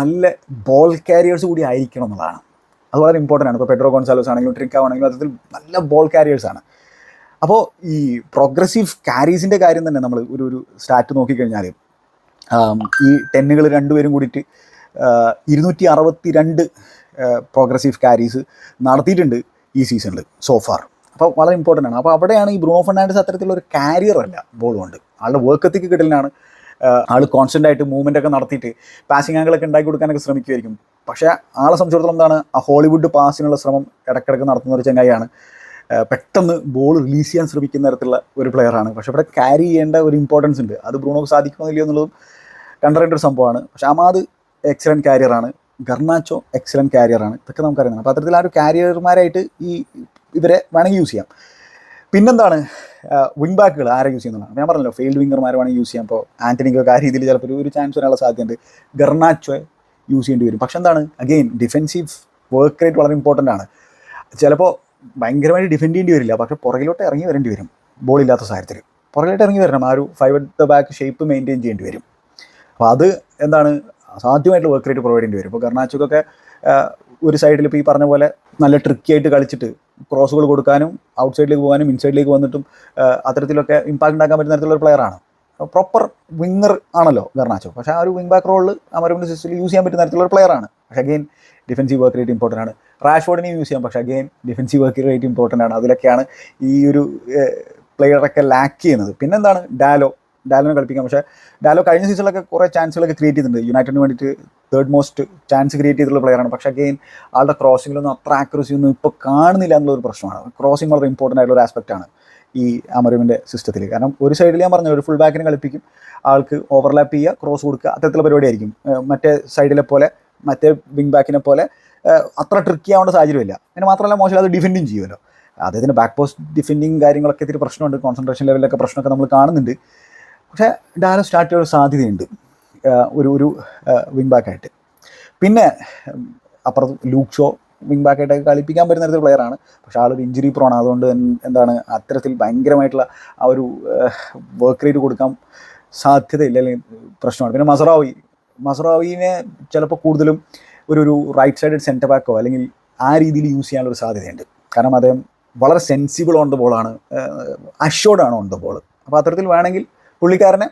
നല്ല ബോൾ കാരിയേഴ്സ് കൂടി ആയിരിക്കണം എന്നുള്ളതാണ്. അത് വളരെ ഇമ്പോർട്ടന്റ് ആണ്. ഇപ്പോൾ പെഡ്രോ ഗോൺസാലോസ് ആണെങ്കിലും ട്രിക്കാവ് ആണെങ്കിലും അത്തരത്തിൽ നല്ല ബോൾ കാരിയേഴ്സ് ആണ്. അപ്പോൾ ഈ പ്രോഗ്രസീവ് ക്യാരീസിന്റെ കാര്യം തന്നെ നമ്മൾ ഒരു ഒരു സ്റ്റാറ്റ് നോക്കിക്കഴിഞ്ഞാൽ ഈ ടെന്നുകൾ രണ്ടുപേരും കൂടിയിട്ട് ഇരുന്നൂറ്റി അറുപത്തി രണ്ട് പ്രോഗ്രസീവ് ക്യാരീസ് നടത്തിയിട്ടുണ്ട് ഈ സീസണിൽ സോഫാർ അപ്പോൾ വളരെ ഇമ്പോർട്ടന്റ് ആണ്. അപ്പോൾ അവിടെയാണ് ഈ ബ്രൂണോ ഫെർണാണ്ടസ് അത്തരത്തിലുള്ള ഒരു കാരിയർ അല്ല ബോൾ കൊണ്ട്. ആളുടെ വർക്ക് എത്തിക്ക് കിട്ടലിനാണ് ആൾ കോൺസ്റ്റന്റ് ആയിട്ട് മൂവ്മെന്റ് ഒക്കെ നടത്തിയിട്ട് പാസിംഗ് ആംഗിളൊക്കെ ഉണ്ടാക്കി കൊടുക്കാനൊക്കെ ശ്രമിക്കുമായിരിക്കും പക്ഷേ ആളെ സംബന്ധിച്ചിടത്തോളം എന്താണ് ആ ഹോളിവുഡ് പാസിനുള്ള ശ്രമം ഇടയ്ക്കിടയ്ക്ക് നടത്തുന്ന ഒരു ചങ്ങായിയാണ് പെട്ടെന്ന് ബോൾ റിലീസ് ചെയ്യാൻ ശ്രമിക്കുന്ന തരത്തിലുള്ള ഒരു പ്ലെയറാണ് പക്ഷേ ഇവിടെ ക്യാരി ചെയ്യേണ്ട ഒരു ഇമ്പോർട്ടൻസ് ഉണ്ട്. അത് ബ്രൂണോക്ക് സാധിക്കുമോ ഇല്ലയോ എന്നുള്ളതും കണ്ടറിയേണ്ട ഒരു സംഭവമാണ്. പക്ഷേ അമാദ് എക്സലന്റ് കാരിയറാണ് ഗർണാച്ചോ എക്സലന്റ് കാരിയറാണ്. ഇതൊക്കെ നമുക്കറിയുന്നതാണ് അപ്പോൾ അത്തരത്തിൽ ആ ഒരു കാരിയർമാരായിട്ട് ഈ ഇവരെ വേണമെങ്കിൽ യൂസ് ചെയ്യാം. പിന്നെന്താണ്? വിങ് ബാക്കുകൾ ആരെ യൂസ് ചെയ്യുന്നതാണ്? ഞാൻ പറഞ്ഞല്ലോ ഫെയിൽഡ് വിങ്ങർമാർ വേണമെങ്കിൽ യൂസ് ചെയ്യാം. അപ്പോൾ ആന്റണിക്കൊക്കെ ആ രീതിയിൽ ചിലപ്പോൾ ഒരു- ചാൻസ് വരാനുള്ള സാധ്യതയുണ്ട്. ഗർണാച്ചോയെ യൂസ് ചെയ്യേണ്ടി വരും. പക്ഷെ എന്താണ്? അഗെയിൻ ഡിഫെൻസീവ് വർക്ക് റേറ്റ് വളരെ ഇമ്പോർട്ടന്റ് ആണ്. ചിലപ്പോൾ ഭയങ്കരമായിട്ട് ഡിഫെൻഡ് ചെയ്യേണ്ടി വരില്ല. പക്ഷേ പുറകിലോട്ട് ഇറങ്ങി വരേണ്ടി വരും. ബോൾ ഇല്ലാത്ത സാഹചര്യത്തിൽ. പുറകിലോട്ട് ഇറങ്ങി വരണം. ആ ഒരു five the back shape maintain ചെയ്യേണ്ടി വരും. അപ്പോൾ അത് എന്താണ്? സാധ്യമായിട്ടുള്ള വർക്ക് റേറ്റ് പ്രൊവൈഡ് ചെയ്യേണ്ടി വരും. ഇപ്പോൾ കർണാച്ചുക്കൊക്കെ ഒരു സൈഡിൽ ഇപ്പോൾ ഈ പറഞ്ഞ പോലെ നല്ല ട്രിക്കി ആയിട്ട് കളിച്ചിട്ട് ക്രോസുകൾ കൊടുക്കാനും ഔട്ട് സൈഡിലേക്ക് പോകാനും ഇൻസൈഡിലേക്ക് വന്നിട്ടും അത്തരത്തിലൊക്കെ ഇമ്പാക്ട് ഉണ്ടാക്കാൻ പറ്റുന്ന തരത്തിലുള്ള ഒരു ആണ്. പ്രോപ്പർ വിങ്ങർ ആണല്ലോ ഗർണാച്ചോ പക്ഷേ ആ ഒരു വിങ് ബാക്ക് റോളിൽ അമരവിന്റെ സിസ്റ്റത്തിൽ യൂസ് ചെയ്യാൻ പറ്റുന്ന തരത്തിലുള്ള ഒരു ആണ്. പക്ഷേ again defensive work rate important ആണ്. റാഷ്ഫോർഡിനെയും യൂസ് ചെയ്യാം. പക്ഷേ again defensive work rate important ആണ്. അതിലൊക്കെയാണ് ഈ ഒരു പ്ലെയറൊക്കെ ലാക്ക് ചെയ്യുന്നത്. പിന്നെന്താണ്? ഡാലോ ഡാലോനെ കളിപ്പിക്കാം. പക്ഷേ ഡാലോ കഴിഞ്ഞ സീസണിലൊക്കെ കുറേ ചാൻസുകളൊക്കെ ക്രിയേറ്റ് ചെയ്തിട്ടുണ്ട്. യുണൈറ്റഡിന് വേണ്ടിയിട്ട് തേർഡ് മോസ്റ്റ് ചാൻസ് ക്രിയേറ്റ് ചെയ്തിട്ടുള്ള പ്ലെയറാണ് പക്ഷേ അഗെയിൻ ആളുടെ ക്രോസിങ്ങിലൊന്നും അത്ര ആക്യുറസി ഒന്നും ഇപ്പോൾ കാണുന്നില്ല എന്നുള്ളൊരു പ്രശ്നമാണ്. ക്രോസിംഗ് വളരെ ഇമ്പോർട്ടന്റ് ആയിട്ടുള്ള ഒരു ആസ്പെക്റ്റ് ആണ് ഈ അമരുവിന്റെ സിസ്റ്റത്തിൽ കാരണം ഒരു സൈഡിൽ ഞാൻ പറഞ്ഞു ഒരു ഫുൾ ബാക്കിനെ കളിപ്പിക്കും. ആൾക്ക് ഓവർലാപ്പ് ചെയ്യുക ക്രോസ് കൊടുക്കുക അത്തരത്തിലുള്ള പരിപാടിയായിരിക്കും. മറ്റേ സൈഡിലെ പോലെ മറ്റേ വിങ് ബാക്കിനെ പോലെ അത്ര ട്രിക്കി ആവേണ്ട സാഹചര്യമില്ല. പിന്നെ മാത്രമല്ല മോശം അത് ഡിഫെൻഡും ചെയ്യുമല്ലോ. അതായത് ബാക്ക് പോസ്റ്റ് ഡിഫെൻഡിങ് കാര്യങ്ങളൊക്കെ ഇത്തിരി പ്രശ്നമുണ്ട്. കോൺസെൻട്രേഷൻ ലെവലിലൊക്കെ പ്രശ്നമൊക്കെ നമ്മൾ കാണുന്നുണ്ട്. പക്ഷേ ഡാനോ സ്റ്റാർട്ട് ചെയ്യാൻ സാധ്യതയുണ്ട്. ഒരു ഒരു വിങ് ബാക്കായിട്ട് പിന്നെ അപ്പുറത്ത് ലൂക്ക് ഷോ വിങ് ബാക്കായിട്ടൊക്കെ കളിപ്പിക്കാൻ പറ്റുന്ന തരത്തിൽ പ്ലെയറാണ് പക്ഷേ ആളൊരു ഇഞ്ചുറി പ്രോൺ എൻ- എന്താണ് അത്തരത്തിൽ ഭയങ്കരമായിട്ടുള്ള ആ ഒരു വർക്ക് റേറ്റ് കൊടുക്കാൻ സാധ്യതയില്ല അല്ലെങ്കിൽ പ്രശ്നമാണ്. പിന്നെ മസറാവി മസറാവിനെ ചിലപ്പോൾ കൂടുതലും ഒരു ഒരു റൈറ്റ് സൈഡ് സെന്റർ ബാക്കോ അല്ലെങ്കിൽ ആ രീതിയിൽ യൂസ് ചെയ്യാനുള്ള ഒരു സാധ്യതയുണ്ട്. കാരണം അദ്ദേഹം വളരെ സെൻസിബിൾ ഓൺ ദ ബോളാണ് ആണ് ഓൺ ദ ബോൾ അപ്പോൾ അത്തരത്തിൽ വേണമെങ്കിൽ പുള്ളിക്കാരനെ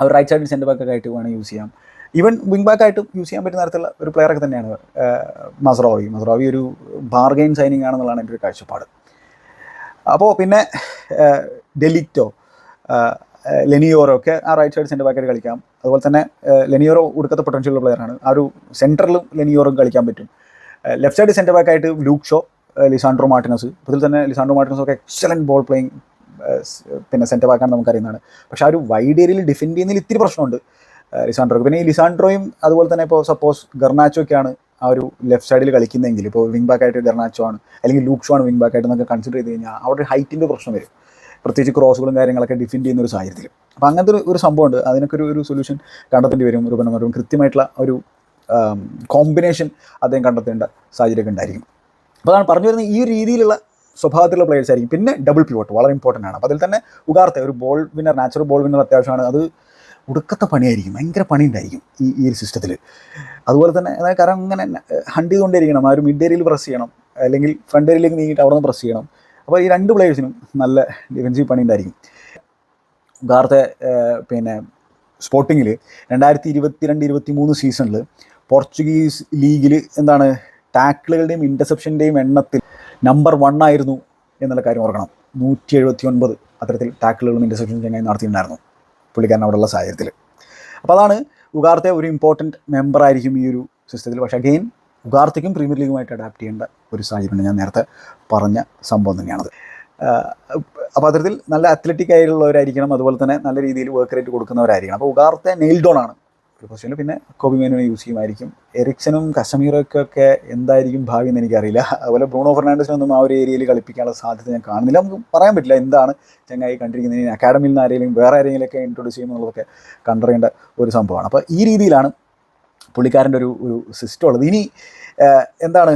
അവർ റൈറ്റ് സൈഡിൽ സെന്റർ ബാക്കൊക്കെ ആയിട്ട് വേണമെങ്കിൽ യൂസ് ചെയ്യാം ഈവൻ വിങ് ബാക്ക് ആയിട്ടും യൂസ് ചെയ്യാൻ പറ്റുന്ന തരത്തിലുള്ള ഒരു പ്ലെയറൊക്കെ തന്നെയാണ് മസറോവി. മസറോവി ഒരു ബാർഗെയിൻ സൈനിങ് ആണെന്നുള്ളതാണ് എന്റെ ഒരു കാഴ്ചപ്പാട്. അപ്പോൾ പിന്നെ ഡെലിറ്റോ ലെനിയോറോ ഒക്കെ ആ റൈറ്റ് സൈഡ് സെന്റർ ബാക്കായിട്ട് കളിക്കാം. അതുപോലെ തന്നെ ലെനിയോറോ ഒടുക്കത്തെ പൊട്ടൻഷ്യലുള്ള പ്ലെയറാണ് ആ ഒരു സെന്ററിലും ലെനിയോറും കളിക്കാൻ പറ്റും. ലെഫ്റ്റ് സൈഡ് സെന്റർ ബാക്കായിട്ട് ലൂക്ക് ഷോ ലിസാൻഡ്രോ മാർട്ടിനസ് അതിൽ തന്നെ ലിസാൻഡ്രോ മാർട്ടിനസ് ഒക്കെ എക്സലന്റ് ബോൾ പ്ലേയിങ് പിന്നെ സെന്റർ ബാക്കാണ് നമുക്കറിയുന്നതാണ്. പക്ഷേ ആ ഒരു വൈഡ് ഏരിയയിൽ ഡിഫെൻഡ് ചെയ്യുന്നതിൽ ഇത്തിരി പ്രശ്നമുണ്ട് ലിസാൻഡ്രോക്ക് പിന്നെ ഈ ലിസാൻഡ്രോയും അതുപോലെ തന്നെ ഇപ്പോൾ സപ്പോസ് ഗർണാച്ചോക്കെയാണ് ആ ഒരു ലെഫ്റ്റ് സൈഡിൽ കളിക്കുന്നതെങ്കിൽ ഇപ്പോൾ വിങ് ബാക്ക് ആയിട്ട് ഗർണാച്ചോ ആണ് അല്ലെങ്കിൽ ലൂക്ക് ഷോ ആണ് വിങ് ബാക്ക് ആയിട്ട് എന്നൊക്കെ കൺസിഡർ ചെയ്ത് കഴിഞ്ഞാൽ അവിടെ ഹൈറ്റിന്റെ പ്രശ്നം വരും. പ്രത്യേകിച്ച് ക്രോസുകളും കാര്യങ്ങളൊക്കെ ഡിഫെൻഡ് ചെയ്യുന്ന ഒരു സാഹചര്യത്തിൽ. അപ്പോൾ അങ്ങനത്തെ ഒരു ഒരു സംഭവമുണ്ട്. അതിനൊക്കെ ഒരു ഒരു സൊല്യൂഷൻ കണ്ടെത്തേണ്ടി വരും ഒരു അമരും കൃത്യമായിട്ടുള്ള ഒരു കോമ്പിനേഷൻ അദ്ദേഹം കണ്ടെത്തേണ്ട സാഹചര്യമൊക്കെ ഉണ്ടായിരിക്കും. അപ്പോൾ അതാണ് പറഞ്ഞു വരുന്നത് ഈ രീതിയിലുള്ള സ്വഭാവത്തിലുള്ള പ്ലേയേഴ്സ് ആയിരിക്കും. പിന്നെ ഡബിൾ പിവോട്ട് വളരെ ഇമ്പോർട്ടന്റ് ആണ്. അപ്പോൾ അതിൽ തന്നെ ഉകാർത്തെ ഒരു ball winner natural ball winner അത്യാവശ്യമാണ്. അത് ഉടുക്കത്തെ പണിയായിരിക്കും. ഭയങ്കര പണി ഉണ്ടായിരിക്കും ഈ ഈ ഒരു സിസ്റ്റത്തിൽ അതുപോലെ തന്നെ അതായത് കാരണം ഇങ്ങനെ ഹണ്ട് ചെയ്തുകൊണ്ടിരിക്കണം ആ ഒരു മിഡ് ഏരിയയിൽ പ്രസ് ചെയ്യണം. അല്ലെങ്കിൽ ഫ്രണ്ട് ഏരിയയിലേക്ക് നീങ്ങിയിട്ട് അവിടെ നിന്ന് പ്രസ് ചെയ്യണം. അപ്പോൾ ഈ രണ്ട് പ്ലേയേഴ്സിനും നല്ല ഡിഫൻസീവ് പണി ഉണ്ടായിരിക്കും. ഉഗാർത്തെ പിന്നെ സ്പോർട്ടിങ്ങിൽ രണ്ടായിരത്തി ഇരുപത്തി രണ്ട് ഇരുപത്തി മൂന്ന് സീസണിൽ പോർച്ചുഗീസ് ലീഗിൽ എന്താണ് ടാക്കിളുകളുടെയും ഇന്റർസെപ്ഷന്റെയും എണ്ണത്തിൽ നമ്പർ വൺ ആയിരുന്നു എന്നുള്ള കാര്യം ഓർക്കണം. നൂറ്റി എഴുപത്തി ഒൻപത് അത്തരത്തിൽ ടാക്കിളുകളും ഇന്റർസെപ്ഷൻ ചങ്ങായി നടത്തിയിട്ടുണ്ടായിരുന്നു പുള്ളിക്കാരൻ അവിടെയുള്ള സാഹചര്യത്തിൽ. അപ്പോൾ അതാണ് ഉഗാർത്തെ ഒരു ഇമ്പോർട്ടന്റ് മെമ്പറായിരിക്കും ഈ ഒരു സിസ്റ്റത്തിൽ പക്ഷേ അഗെയിൻ ഉഗാർത്തയ്ക്കും പ്രീമിയർ ലീഗുമായിട്ട് അഡാപ്റ്റ് ചെയ്യേണ്ട ഒരു സാഹചര്യമുണ്ട് ഞാൻ നേരത്തെ പറഞ്ഞ സംഭവം തന്നെയാണത്. അപ്പോൾ അത്തരത്തിൽ നല്ല അത്ലറ്റിക് ആയിട്ടുള്ളവരായിരിക്കണം. അതുപോലെ തന്നെ നല്ല രീതിയിൽ വർക്ക് റേറ്റ് കൊടുക്കുന്നവരായിരിക്കണം. അപ്പോൾ ഉഗാർത്തെ നെയിൽ ഡോൺ ആണ് ഒരു പിന്നെ പിന്നെ കോബിമേനുവിനെ യൂസ് ചെയ്യുമായിരിക്കും. എറിക്സനും കസമീറൊക്കെ എന്തായിരിക്കും ഭാവി എന്ന് എനിക്കറിയില്ല. അതുപോലെ ബ്രൂണോ ഫെർണാണ്ടസിനൊന്നും ആ ഒരു ഏരിയയിൽ കളിപ്പിക്കാനുള്ള സാധ്യത ഞാൻ കാണുന്നില്ല. നമുക്ക് പറയാൻ പറ്റില്ല എന്താണ് ചങ്ങായി കണ്ടിരിക്കുന്നത്. അക്കാഡമിയിൽ നിന്ന് ആരെങ്കിലും വേറെ ആരെങ്കിലുമൊക്കെ ഇൻട്രൊഡ്യൂസ് ചെയ്യുമെന്നുള്ളതൊക്കെ കണ്ടറിയേണ്ട ഒരു സംഭവമാണ്. അപ്പോൾ ഈ രീതിയിലാണ് പുള്ളിക്കാരന്റെ ഒരു ഒരു സിസ്റ്റം ഉള്ളത്. ഇനി എന്താണ്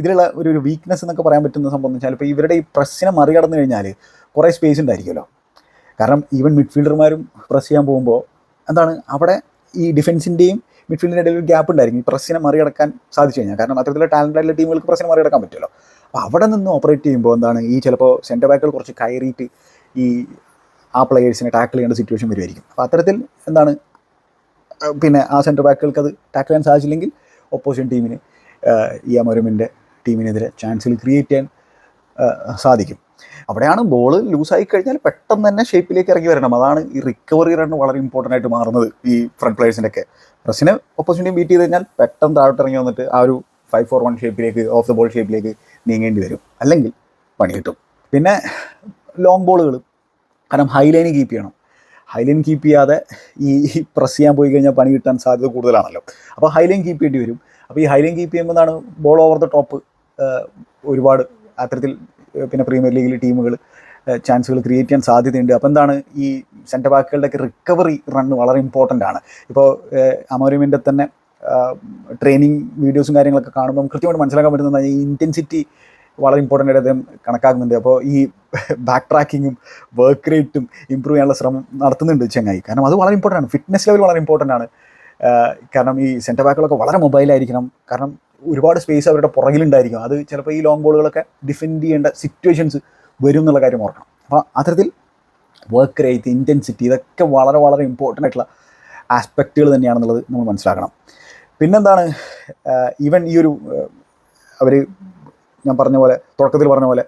ഇതിലുള്ള ഒരു ഒരു വീക്ക്നെസ് എന്നൊക്കെ പറയാൻ പറ്റുന്ന സംഭവം എന്ന് വെച്ചാൽ ഇപ്പോൾ ഇവരുടെ ഈ പ്രസ്സിനെ മറികടന്നു കഴിഞ്ഞാൽ കുറേ സ്പേസ് ഉണ്ടായിരിക്കുമല്ലോ. കാരണം ഈവൻ മിഡ്ഫീൽഡർമാരും പ്രസ് ചെയ്യാൻ പോകുമ്പോൾ എന്താണ് അവിടെ ഈ ഡിഫൻസിന്റെയും മിഡ്ഫീൽഡിന്റെ ഇടയിൽ ഒരു ഗ്യാപ്പ് ഉണ്ടായിരിക്കും. ഈ പ്രസ്സിനെ മറികടക്കാൻ സാധിച്ചു കഴിഞ്ഞാൽ. കാരണം അത്തരത്തിലുള്ള ടാലന്റ് ആയിട്ടുള്ള ടീമുകൾക്ക് പ്രസ്സിനെ മറികടക്കാൻ പറ്റുമല്ലോ. അപ്പോൾ അവിടെ നിന്ന് ഓപ്പറേറ്റ് ചെയ്യുമ്പോൾ എന്താണ്? ഈ ചിലപ്പോൾ സെന്റർ ബാക്കുകൾ കുറച്ച് കയറിയിട്ട് ഈ ആ പ്ലെയേഴ്സിനെ ടാക്കിൾ ചെയ്യേണ്ട സിറ്റുവേഷൻ വരുമായിരിക്കും. അപ്പോൾ അത്തരത്തിൽ എന്താണ്? പിന്നെ ആ സെന്റർ ബാക്കുകൾക്ക് അത് ടാക്കിൾ ചെയ്യാൻ സാധിച്ചില്ലെങ്കിൽ ഓപ്പോസിഷൻ ടീമിന് ഈ അമരമിന്റെ ടീമിനെതിരെ ചാൻസുകൾ ക്രിയേറ്റ് ചെയ്യാൻ സാധിക്കും. അവിടെയാണ് ബോൾ ലൂസായി കഴിഞ്ഞാൽ പെട്ടെന്ന് തന്നെ ഷേപ്പിലേക്ക് ഇറങ്ങി വരണം. അതാണ് ഈ റിക്കവറി റൺ വളരെ ഇമ്പോർട്ടന്റ് ആയിട്ട് മാറുന്നത് ഈ ഫ്രണ്ട് പ്ലേയേഴ്സിന്റെ ഒക്കെ പ്രസിനെ ഓപ്പർച്യൂണിറ്റി ബീറ്റ് ചെയ്ത് കഴിഞ്ഞാൽ പെട്ടെന്ന് താഴോട്ട് ഇറങ്ങി വന്നിട്ട് ആ ഒരു ഫൈവ് ഫോർ വൺ ഷേപ്പിലേക്ക് ഓഫ് ദ ബോൾ ഷേപ്പിലേക്ക് നീങ്ങേണ്ടി വരും. അല്ലെങ്കിൽ പണി കിട്ടും. പിന്നെ ലോങ് ബോളുകൾ കാരണം ഹൈലൈൻ കീപ്പ് ചെയ്യണം. ഹൈലൈൻ കീപ്പ് ചെയ്യാതെ ഈ പ്രസ് ചെയ്യാൻ പോയി കഴിഞ്ഞാൽ പണി കിട്ടാൻ സാധ്യത കൂടുതലാണല്ലോ. അപ്പോൾ ഹൈലൈൻ കീപ്പ് ചെയ്യേണ്ടി വരും. അപ്പോൾ ഈ ഹൈലൈൻ കീപ്പ് ചെയ്യുമ്പോൾ എന്താണ്? ബോൾ ഓവർ ദ ടോപ്പ് ഒരുപാട് അത്തരത്തിൽ പിന്നെ പ്രീമിയർ ലീഗിൽ ടീമുകൾ ചാൻസുകൾ ക്രിയേറ്റ് ചെയ്യാൻ സാധ്യതയുണ്ട്. അപ്പോൾ എന്താണ് ഈ സെന്റർ ബാക്കുകളുടെയൊക്കെ റിക്കവറി റൺ വളരെ ഇമ്പോർട്ടന്റ് ആണ്. ഇപ്പോൾ അമോരിമിന്റെ തന്നെ ട്രെയിനിങ് വീഡിയോസും കാര്യങ്ങളൊക്കെ കാണുമ്പോൾ കൃത്യമായിട്ട് മനസ്സിലാക്കാൻ പറ്റുന്നത് ഈ ഇന്റൻസിറ്റി വളരെ ഇമ്പോർട്ടന്റ് ആയിട്ട് അദ്ദേഹം കണക്കാക്കുന്നുണ്ട്. അപ്പോൾ ഈ ബാക്ക് ട്രാക്കിങ്ങും വർക്ക് റേറ്റും ഇമ്പ്രൂവ് ചെയ്യാനുള്ള ശ്രമം നടത്തുന്നുണ്ട് ചെങ്ങായി. കാരണം അത് വളരെ ഇമ്പോർട്ടന്റ് ആണ്. ഫിറ്റ്നസ് ലെവൽ വളരെ ഇമ്പോർട്ടന്റ് ആണ്. കാരണം ഈ സെന്റർ ബാക്കുകളൊക്കെ വളരെ മൊബൈലായിരിക്കണം കാരണം ഒരുപാട് സ്പേസ് അവരുടെ പുറകിലുണ്ടായിരിക്കും. അത് ചിലപ്പോൾ ഈ ലോങ് ബോളുകളൊക്കെ ഡിഫെൻഡ് ചെയ്യേണ്ട സിറ്റുവേഷൻസ് വരും എന്നുള്ള കാര്യം ഓർക്കണം. അപ്പോൾ അത്തരത്തിൽ വർക്ക് റേറ്റ് ഇന്റൻസിറ്റി ഇതൊക്കെ വളരെ വളരെ ഇമ്പോർട്ടന്റ് ആയിട്ടുള്ള ആസ്പെക്റ്റുകൾ തന്നെയാണെന്നുള്ളത് നമ്മൾ മനസ്സിലാക്കണം. പിന്നെന്താണ് ഈവൻ ഈ ഒരു അവർ ഞാൻ പറഞ്ഞ പോലെ തുടക്കത്തിൽ പറഞ്ഞ പോലെ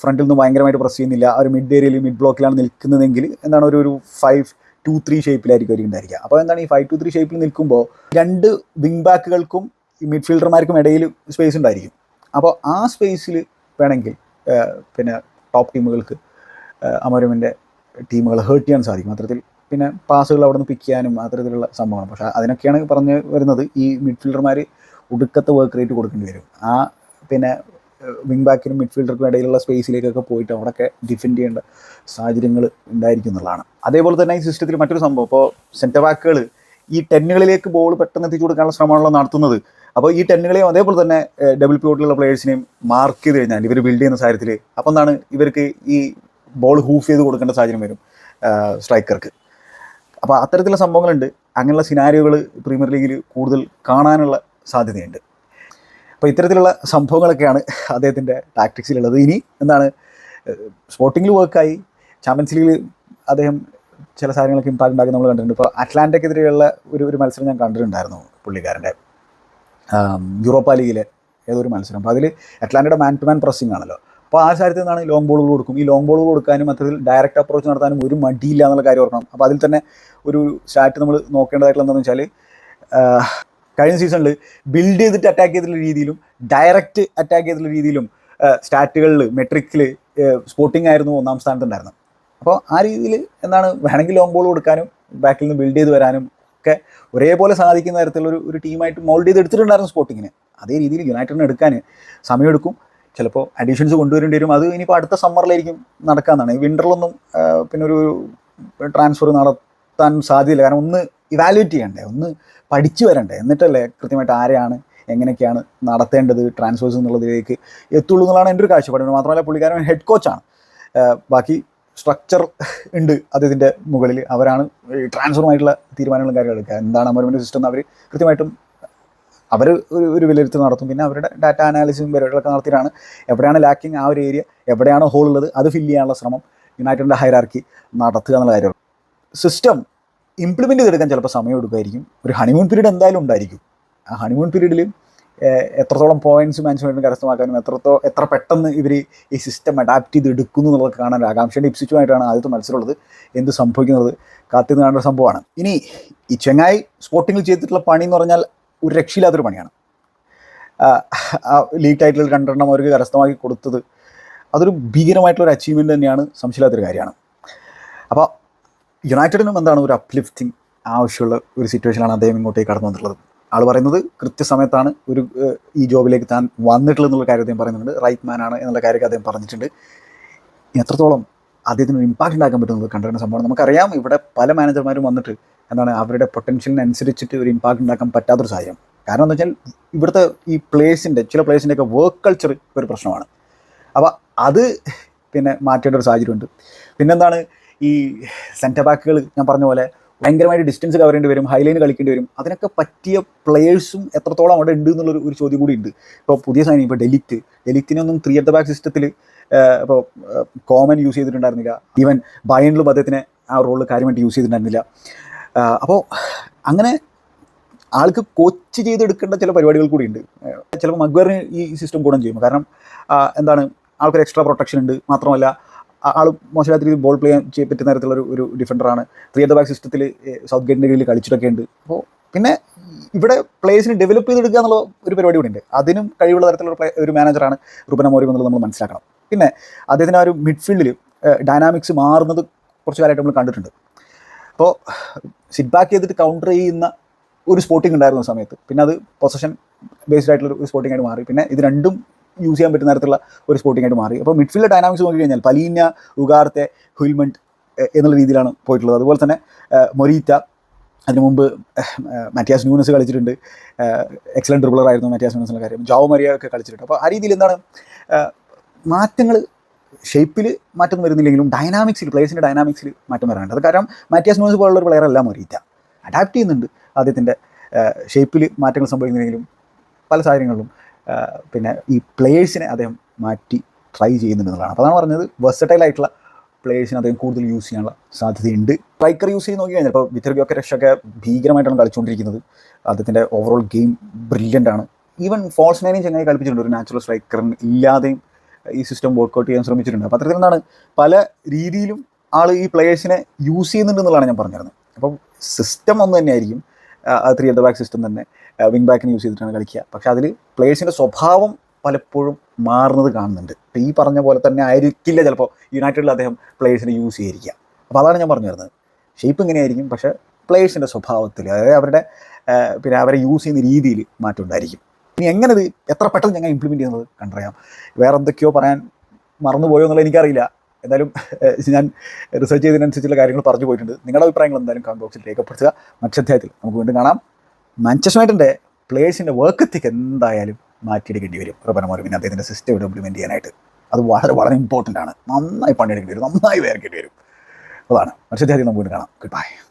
ഫ്രണ്ടിൽ നിന്ന് ഭയങ്കരമായിട്ട് പ്രസ് ചെയ്യുന്നില്ല. ഒരു മിഡ് ഏരിയയിൽ മിഡ് ബ്ലോക്കിലാണ് നിൽക്കുന്നതെങ്കിൽ എന്താണ് ഒരു ഒരു ഫൈവ് ടു ത്രീ ഷേപ്പിലായിരിക്കും അവർ ഉണ്ടായിരിക്കുക. അപ്പോൾ എന്താണ് ഈ ഫൈവ് ടു ത്രീ ഷേപ്പിൽ നിൽക്കുമ്പോൾ രണ്ട് വിങ് ബാക്കുകൾക്കും ഈ മിഡ്ഫീൽഡർമാർക്കും ഇടയിൽ സ്പേസ് ഉണ്ടായിരിക്കും. അപ്പോൾ ആ സ്പേസിൽ വേണമെങ്കിൽ പിന്നെ ടോപ്പ് ടീമുകൾക്ക് അമരമിന്റെ ടീമുകൾ ഹേർട്ട് ചെയ്യാൻ സാധിക്കും. അത്തരത്തിൽ പിന്നെ പാസുകൾ അവിടെ നിന്ന് പിക്ക് ചെയ്യാനും അത്തരത്തിലുള്ള സംഭവമാണ് പക്ഷേ അതിനൊക്കെയാണ് പറഞ്ഞ് വരുന്നത് ഈ മിഡ്ഫീൽഡർമാർ ഒടുക്കത്തെ വർക്ക് റേറ്റ് കൊടുക്കേണ്ടി വരും. ആ പിന്നെ വിങ് ബാക്കിനും മിഡ്ഫീൽഡർക്കും ഇടയിലുള്ള സ്പേസിലേക്കൊക്കെ പോയിട്ട് അവിടെയൊക്കെ ഡിഫെൻഡ് ചെയ്യേണ്ട സാഹചര്യങ്ങൾ ഉണ്ടായിരിക്കും എന്നുള്ളതാണ്. അതേപോലെ തന്നെ ഈ സിസ്റ്റത്തിൽ മറ്റൊരു സംഭവം. ഇപ്പോൾ സെന്റർ ബാക്കുകൾ ഈ ടെന്നുകളിലേക്ക് ബോൾ പെട്ടെന്ന് എത്തിച്ചു കൊടുക്കാനുള്ള ശ്രമമാണല്ലോ നടത്തുന്നത്. അപ്പോൾ ഈ ടെന്നുകളെയും അതേപോലെ തന്നെ ഡബിൾ പ്യൂട്ടിലുള്ള പ്ലേയേഴ്സിനെയും മാർക്ക് ചെയ്ത് കഴിഞ്ഞാൽ ഇവർ ബിൽഡ് ചെയ്യുന്ന സാഹചര്യത്തിൽ അപ്പോൾ എന്താണ് ഇവർക്ക് ഈ ബോൾ ഹൂഫ് ചെയ്ത് കൊടുക്കേണ്ട സാഹചര്യം വരും സ്ട്രൈക്കർക്ക് അപ്പോൾ അത്തരത്തിലുള്ള സംഭവങ്ങളുണ്ട്. അങ്ങനെയുള്ള സിനാരിയോകൾ പ്രീമിയർ ലീഗിൽ കൂടുതൽ കാണാനുള്ള സാധ്യതയുണ്ട്. അപ്പോൾ ഇത്തരത്തിലുള്ള സംഭവങ്ങളൊക്കെയാണ് അദ്ദേഹത്തിന്റെ ടാക്ടിക്സിലുള്ളത് ഇനി എന്താണ് സ്പോർട്ടിങ്ങിൽ വർക്കായി ചാമ്പ്യൻസ് ലീഗിൽ അദ്ദേഹം ചില സാധനങ്ങളൊക്കെ ഇമ്പാക്ട് ഉണ്ടാക്കി നമ്മൾ കണ്ടിട്ടുണ്ട്. ഇപ്പോൾ അറ്റ്ലാന്റക്കെതിരെയുള്ള ഒരു ഒരു മത്സരം ഞാൻ കണ്ടിട്ടുണ്ടായിരുന്നു പുള്ളിക്കാരന്റെ. യൂറോപ്പ ലീഗിലെ ഏതൊരു മത്സരം. അപ്പോൾ അതിൽ അറ്റ്ലാന്റയുടെ മാൻ ടു മാൻ പ്രസ്സിംഗ് ആണല്ലോ. അപ്പോൾ ആ കാര്യത്തിൽ നിന്നാണ് ലോങ് ബോളുകൾ കൊടുക്കും. ഈ ലോങ് ബോളുകൾ കൊടുക്കാനും അത്തരത്തിൽ ഡയറക്റ്റ് അപ്രോച്ച് നടത്താനും ഒരു മടിയില്ല എന്നുള്ള കാര്യം ഓർക്കണം. അപ്പോൾ അതിൽ തന്നെ ഒരു സ്റ്റാറ്റ് നമ്മൾ നോക്കേണ്ടതായിട്ടുള്ള എന്താണെന്ന് വെച്ചാൽ കഴിഞ്ഞ സീസണിൽ ബിൽഡ് ചെയ്തിട്ട് അറ്റാക്ക് ചെയ്തിട്ടുള്ള രീതിയിലും ഡയറക്റ്റ് അറ്റാക്ക് ചെയ്തിട്ടുള്ള രീതിയിലും സ്റ്റാറ്റുകളിൽ മെട്രിക്കിൽ സ്പോർട്ടിംഗ് ആയിരുന്നു ഒന്നാം സ്ഥാനത്തുണ്ടായിരുന്നത്. അപ്പോൾ ആ രീതിയിൽ എന്താണ്? വേണമെങ്കിൽ ലോങ് ബോൾ കൊടുക്കാനും ബാക്കിൽ നിന്ന് ബിൽഡ് ചെയ്ത് വരാനും ഒക്കെ ഒരേപോലെ സാധിക്കുന്ന തരത്തിലുള്ള ഒരു ഒരു ടീമായിട്ട് മോൾഡ് ചെയ്ത് എടുത്തിട്ടുണ്ടായിരുന്നു സ്പോർട്ടിങ്ങിന്. അതേ രീതിയിൽ യുണൈറ്റഡിന് എടുക്കാൻ സമയമെടുക്കും. ചിലപ്പോൾ അഡീഷൻസ് കൊണ്ടുവരേണ്ടി വരും. അത് ഇനിയിപ്പോൾ അടുത്ത സമ്മറിലായിരിക്കും നടക്കാന്നാണ്. ഈ വിന്ററിലൊന്നും പിന്നെ ഒരു ട്രാൻസ്ഫർ നടത്താൻ സാധ്യതയില്ല. കാരണം ഒന്ന് ഇവാലുവേറ്റ് ചെയ്യണ്ടേ? ഒന്ന് പഠിച്ചു വരണ്ടേ? എന്നിട്ടല്ലേ കൃത്യമായിട്ട് ആരെയാണ് എങ്ങനെയൊക്കെയാണ് നടത്തേണ്ടത് ട്രാൻസ്ഫേഴ്സ് എന്നുള്ളതിലേക്ക് എത്തുള്ളൂ എന്നുള്ളതാണ് എന്റെ ഒരു കാഴ്ചപ്പാട്. മാത്രമല്ല പുള്ളിക്കാരൻ ഹെഡ് കോച്ചാണ് ബാക്കി സ്ട്രക്ചർ ഉണ്ട് അദ്ദേഹത്തിന്റെ മുകളിൽ. അവരാണ് ഈ ട്രാൻസ്ഫറുമായിട്ടുള്ള തീരുമാനങ്ങളും കാര്യങ്ങളും എടുക്കുക. എന്താണ് അമരുവിന്റെ സിസ്റ്റം അവർ കൃത്യമായിട്ടും അവർ ഒരു ഒരു വിലയിരുത്തൽ നടത്തും. പിന്നെ അവരുടെ ഡാറ്റ അനാലിസിസും പരിപാടികളൊക്കെ നടത്തിയിട്ടാണ് എവിടെയാണ് ലാക്കിങ് ആ ഒരു ഏരിയ എവിടെയാണ് ഹോൾ ഉള്ളത് അത് ഫില്ല് ചെയ്യാനുള്ള ശ്രമം യുണൈറ്റഡിന്റെ ഹൈറാർക്കി നടത്തുക എന്നുള്ള കാര്യമാണ് സിസ്റ്റം ഇംപ്ലിമെന്റ് ചെയ്തെടുക്കാൻ ചിലപ്പോൾ സമയം എടുക്കുമായിരിക്കും. ഒരു ഹണിമൂൺ പീരീഡ് എന്തായാലും ഉണ്ടായിരിക്കും. ആ ഹണിമൂൺ പീരീഡിൽ എത്രത്തോളം പോയിന്റ്സ് മാനേജ്മെന്റിന് കരസ്ഥമാക്കാനും എത്രത്തോ എത്ര പെട്ടെന്ന് ഇവർ ഈ സിസ്റ്റം അഡാപ്റ്റ് ചെയ്ത് എടുക്കുന്നു എന്നുള്ളത് കാണാൻ ആകാംക്ഷയുടെ ഇപ്സിച്ചുമായിട്ടാണ് ആദ്യത്തെ മത്സരമുള്ളത്. എന്ത് സംഭവിക്കുന്നത്? കാത്തിന്ന് കാണേണ്ട സംഭവമാണ്. ഇനി ഈ ചെങ്ങായി സ്പോർട്ടിങ്ങിൽ ചെയ്തിട്ടുള്ള പണി എന്ന് പറഞ്ഞാൽ ഒരു രക്ഷയില്ലാത്തൊരു പണിയാണ്. ലീഗ് ടൈറ്റിൽ രണ്ടെണ്ണം അവർക്ക് കരസ്ഥമാക്കി കൊടുത്തത് അതൊരു ഭീകരമായിട്ടുള്ള ഒരു അച്ചീവ്മെന്റ് തന്നെയാണ്. സംശയമില്ലാത്തൊരു കാര്യമാണ്. അപ്പോൾ യുണൈറ്റഡിനും എന്താണ് ഒരു അപ്ലിഫ്റ്റിംഗ് ആവശ്യമുള്ള ഒരു സിറ്റുവേഷനാണ് അദ്ദേഹം ഇങ്ങോട്ടേക്ക് കടന്നു വന്നിട്ടുള്ളത് ആൾ പറയുന്നത് കൃത്യസമയത്താണ് ഒരു ഈ ജോബിലേക്ക് താൻ വന്നിട്ടുള്ളത് എന്നുള്ള കാര്യം അദ്ദേഹം പറയുന്നുണ്ട്. റൈറ്റ് മാൻ ആണ് എന്നുള്ള കാര്യമൊക്കെ അദ്ദേഹം പറഞ്ഞിട്ടുണ്ട്. എത്രത്തോളം അദ്ദേഹത്തിന് ഒരു ഇമ്പാക്റ്റ് ഉണ്ടാക്കാൻ പറ്റുന്നത് കണ്ടിരുന്ന സംഭവം നമുക്കറിയാം ഇവിടെ പല മാനേജർമാരും വന്നിട്ട് എന്താണ് അവരുടെ പൊട്ടൻഷ്യലിനനുസരിച്ചിട്ട് ഒരു ഇമ്പാക്റ്റ് ഉണ്ടാക്കാൻ പറ്റാത്തൊരു സാഹചര്യം. കാരണം എന്താ വെച്ചാൽ ഇവിടുത്തെ ഈ പ്ലേസിന്റെ ചില പ്ലേസിന്റെ ഒക്കെ വർക്ക് കൾച്ചർ ഒരു പ്രശ്നമാണ്. അപ്പോൾ അത് പിന്നെ മാറ്റേണ്ട ഒരു സാഹചര്യമുണ്ട്. പിന്നെന്താണ് ഈ സെന്റർ ബാക്കുകൾ ഞാൻ പറഞ്ഞ പോലെ ഭയങ്കരമായിട്ട് ഡിസ്റ്റൻസ് കവർ ചെയ്യേണ്ടി വരും ഹൈലൈൻ കളിക്കേണ്ടി വരും. അതിനൊക്കെ പറ്റിയ പ്ലേയേഴ്സും എത്രത്തോളം അവിടെ ഉണ്ട് എന്നുള്ളൊരു ഒരു ചോദ്യം കൂടി ഉണ്ട്. ഇപ്പോൾ പുതിയ സൈനിങ് ഇപ്പോൾ ഡെലിറ്റ് ഡെലിറ്റിനൊന്നും ത്രീ അറ്റ് ദ ബാക്ക് സിസ്റ്റത്തിൽ ഇപ്പോൾ കോമൺ യൂസ് ചെയ്തിട്ടുണ്ടായിരുന്നില്ല. ഈവൻ ബയണിലും അദ്ദേഹത്തിന് ആ റോൾ കാര്യമായിട്ട് യൂസ് ചെയ്തിട്ടുണ്ടായിരുന്നില്ല. അപ്പോൾ അങ്ങനെ ആൾക്ക് കോച്ച് ചെയ്തെടുക്കേണ്ട ചില പരിപാടികൾ കൂടി ഉണ്ട്. ചിലപ്പോൾ മഗ്വറിന് ഈ സിസ്റ്റം ഗുണം ചെയ്യും. കാരണം എന്താണ് ആൾക്കൊരു എക്സ്ട്രാ പ്രൊട്ടക്ഷൻ ഉണ്ട്. മാത്രമല്ല ആൾ മോശമില്ലാത്ത രീതിയിൽ ബോൾ പ്ലേ ചെയ്യാൻ പറ്റുന്ന തരത്തിലുള്ള ഒരു ഡിഫൻഡറാണ് ത്രീ അറ്റ് ബാക്ക് സിസ്റ്റത്തിൽ സൗത്ത് ഗേറ്റിന്റെ കീഴിൽ കളിച്ചിട്ടൊക്കെ ഉണ്ട്. അപ്പോൾ പിന്നെ ഇവിടെ പ്ലേയേഴ്സിനെ ഡെവലപ്പ് ചെയ്തെടുക്കുക എന്നുള്ള ഒരു പരിപാടി കൂടി ഉണ്ട്. അതിനും കഴിവുള്ള തരത്തിലുള്ള പ്ലേ ഒരു മാനേജറാണ് റുബന മോറി എന്നുള്ളത് നമ്മൾ മനസ്സിലാക്കണം. പിന്നെ അദ്ദേഹത്തിന് ആ ഒരു മിഡ്ഫീൽഡിൽ ഡൈനാമിക്സ് മാറുന്നത് കുറച്ച് കാലമായിട്ട് നമ്മൾ കണ്ടിട്ടുണ്ട്. അപ്പോൾ സിറ്റ് ബാക്ക് ചെയ്തിട്ട് കൗണ്ടർ ചെയ്യുന്ന ഒരു സ്പോർട്ടിംഗ് ഉണ്ടായിരുന്ന സമയത്ത്. പിന്നെ അത് പൊസഷൻ ബേസ്ഡ് ആയിട്ടുള്ള ഒരു സ്പോട്ടിംഗ് ആയിട്ട് മാറി. പിന്നെ ഇത് രണ്ടും യൂസ് ചെയ്യാൻ പറ്റുന്ന തരത്തിലുള്ള ഒരു സ്പോർട്ടിംഗ് ആയിട്ട് മാറി. അപ്പോൾ മിഡ്ഫീൽഡ് ഡൈനാമിക്സ് നോക്കി കഴിഞ്ഞാൽ പലീന ഉഗാർത്തെ ഹുൽമെന്റ് എന്നുള്ള രീതിയിലാണ് പോയിട്ടുള്ളത്. അതുപോലെ തന്നെ മൊറീറ്റ അതിനു മുമ്പ് മാറ്റിയാസ് ന്യൂനസ് കളിച്ചിട്ടുണ്ട്. എക്സലന്റ് ഡ്രിബിളർ ആയിരുന്നു മാറ്റിയാസ് ന്യൂനസിന്റെ കാര്യം. ജാവോ മരിയ ഒക്കെ കളിച്ചിട്ടുണ്ട്. അപ്പോൾ ആ രീതിയിൽ എന്താണ് മാറ്റങ്ങൾ ഷേപ്പിൽ മാറ്റം വരുന്നില്ലെങ്കിലും ഡൈനാമിക്സിൽ പ്ലേസിന്റെ ഡൈനാമിക്സിൽ മാറ്റം വരാനുണ്ട് അത് കാരണം മാറ്റിയാസ് ന്യൂനസ് പോലുള്ള ഒരു പ്ലെയർ അല്ല മൊരീറ്റ അഡാപ്റ്റ് ചെയ്യുന്നുണ്ട് അദ്ദേഹത്തിന്റെ ഷേപ്പിൽ മാറ്റങ്ങൾ സംഭവിക്കുന്നില്ലെങ്കിലും പല സാഹചര്യങ്ങളിലും പിന്നെ ഈ പ്ലേയേഴ്സിനെ അദ്ദേഹം മാറ്റി ട്രൈ ചെയ്യുന്നുണ്ടെന്നുള്ളതാണ്. അപ്പോൾ അതാണ് പറഞ്ഞത് വെർസറ്റൈൽ ആയിട്ടുള്ള പ്ലേയേഴ്സിനെ അദ്ദേഹം കൂടുതൽ യൂസ് ചെയ്യാനുള്ള സാധ്യതയുണ്ട്. സ്ട്രൈക്കർ യൂസ് ചെയ്ത് നോക്കി കഴിഞ്ഞാൽ ഇപ്പോൾ വിത്തർബിയൊക്കെ രക്ഷയൊക്കെ ഭീകരമായിട്ടാണ് കളിച്ചുകൊണ്ടിരിക്കുന്നത്. അദ്ദേഹത്തിന്റെ ഓവറോൾ ഗെയിം ബ്രില്യന്റ് ആണ്. ഈവൻ ഫോൾസ് മാനേജ് എങ്ങനെ കളിപ്പിച്ചിട്ടുണ്ട്. ഒരു നാച്ചുറൽ സ്ട്രൈക്കറിന് ഇല്ലാതെയും ഈ സിസ്റ്റം വർക്കൗട്ട് ചെയ്യാൻ ശ്രമിച്ചിട്ടുണ്ട്. അപ്പോൾ അത്തരത്തിൽ എന്താണ്? പല രീതിയിലും ആൾ ഈ പ്ലേയേഴ്സിനെ യൂസ് ചെയ്യുന്നുണ്ട് എന്നുള്ളതാണ് ഞാൻ പറഞ്ഞിരുന്നത്. അപ്പം സിസ്റ്റം ഒന്ന് തന്നെയായിരിക്കും. ത്രീ അറ്റ് ബാക്ക് സിസ്റ്റം തന്നെ വിങ് ബാക്കിന് യൂസ് ചെയ്തിട്ടാണ് കളിക്കുക. പക്ഷെ അതിൽ പ്ലേയേഴ്സിന്റെ സ്വഭാവം പലപ്പോഴും മാറുന്നത് കാണുന്നുണ്ട്. അപ്പം ഈ പറഞ്ഞ പോലെ തന്നെ ആയിരിക്കില്ല ചിലപ്പോൾ യുണൈറ്റഡിൽ അദ്ദേഹം പ്ലേയേഴ്സിനെ യൂസ് ചെയ്തിരിക്കുക അപ്പോൾ അതാണ് ഞാൻ പറഞ്ഞു വരുന്നത്. ഷേപ്പ് ഇങ്ങനെയായിരിക്കും പക്ഷേ പ്ലേയേഴ്സിന്റെ സ്വഭാവത്തിൽ അതായത് അവരുടെ പിന്നെ അവരെ യൂസ് ചെയ്യുന്ന രീതിയിൽ മാറ്റം ഉണ്ടായിരിക്കും. ഇനി എങ്ങനെ ഇത് എത്ര പെട്ടെന്ന് ഞങ്ങൾ ഇംപ്ലിമെന്റ് ചെയ്യുന്നത് കണ്ടറിയാം. വേറെ എന്തൊക്കെയോ പറയാൻ മറന്നുപോയോ എന്നുള്ളത് എനിക്കറിയില്ല. എന്തായാലും ഞാൻ റിസർച്ച് ചെയ്തതിനനുസരിച്ചുള്ള കാര്യങ്ങൾ പറഞ്ഞു പോയിട്ടുണ്ട്. നിങ്ങളുടെ അഭിപ്രായങ്ങൾ എന്തായാലും കമന്റ് ബോക്സിൽ രേഖപ്പെടുത്തുക. മറ്റധ്യായത്തിൽ നമുക്ക് വീണ്ടും കാണാം. മാഞ്ചസ്റ്റർ പ്ലേയേഴ്സിന്റെ വർക്ക് എത്തിക്ക് എന്തായാലും മാറ്റിയെടുക്കേണ്ടി വരും. റബനമോർ പിന്നെ അദ്ദേഹത്തിന്റെ സിസ്റ്റം ഇംപ്ലിമെന്റ് ചെയ്യാനായിട്ട്. അത് വളരെ വളരെ ഇമ്പോർട്ടന്റ് ആണ്. നന്നായി പണിയെടുക്കേണ്ടി വരും. നന്നായി വേർക്കേണ്ടി വരും. അതാണ്. മറ്റധ്യായത്തിൽ നമുക്ക് വീണ്ടും കാണാം. Good bye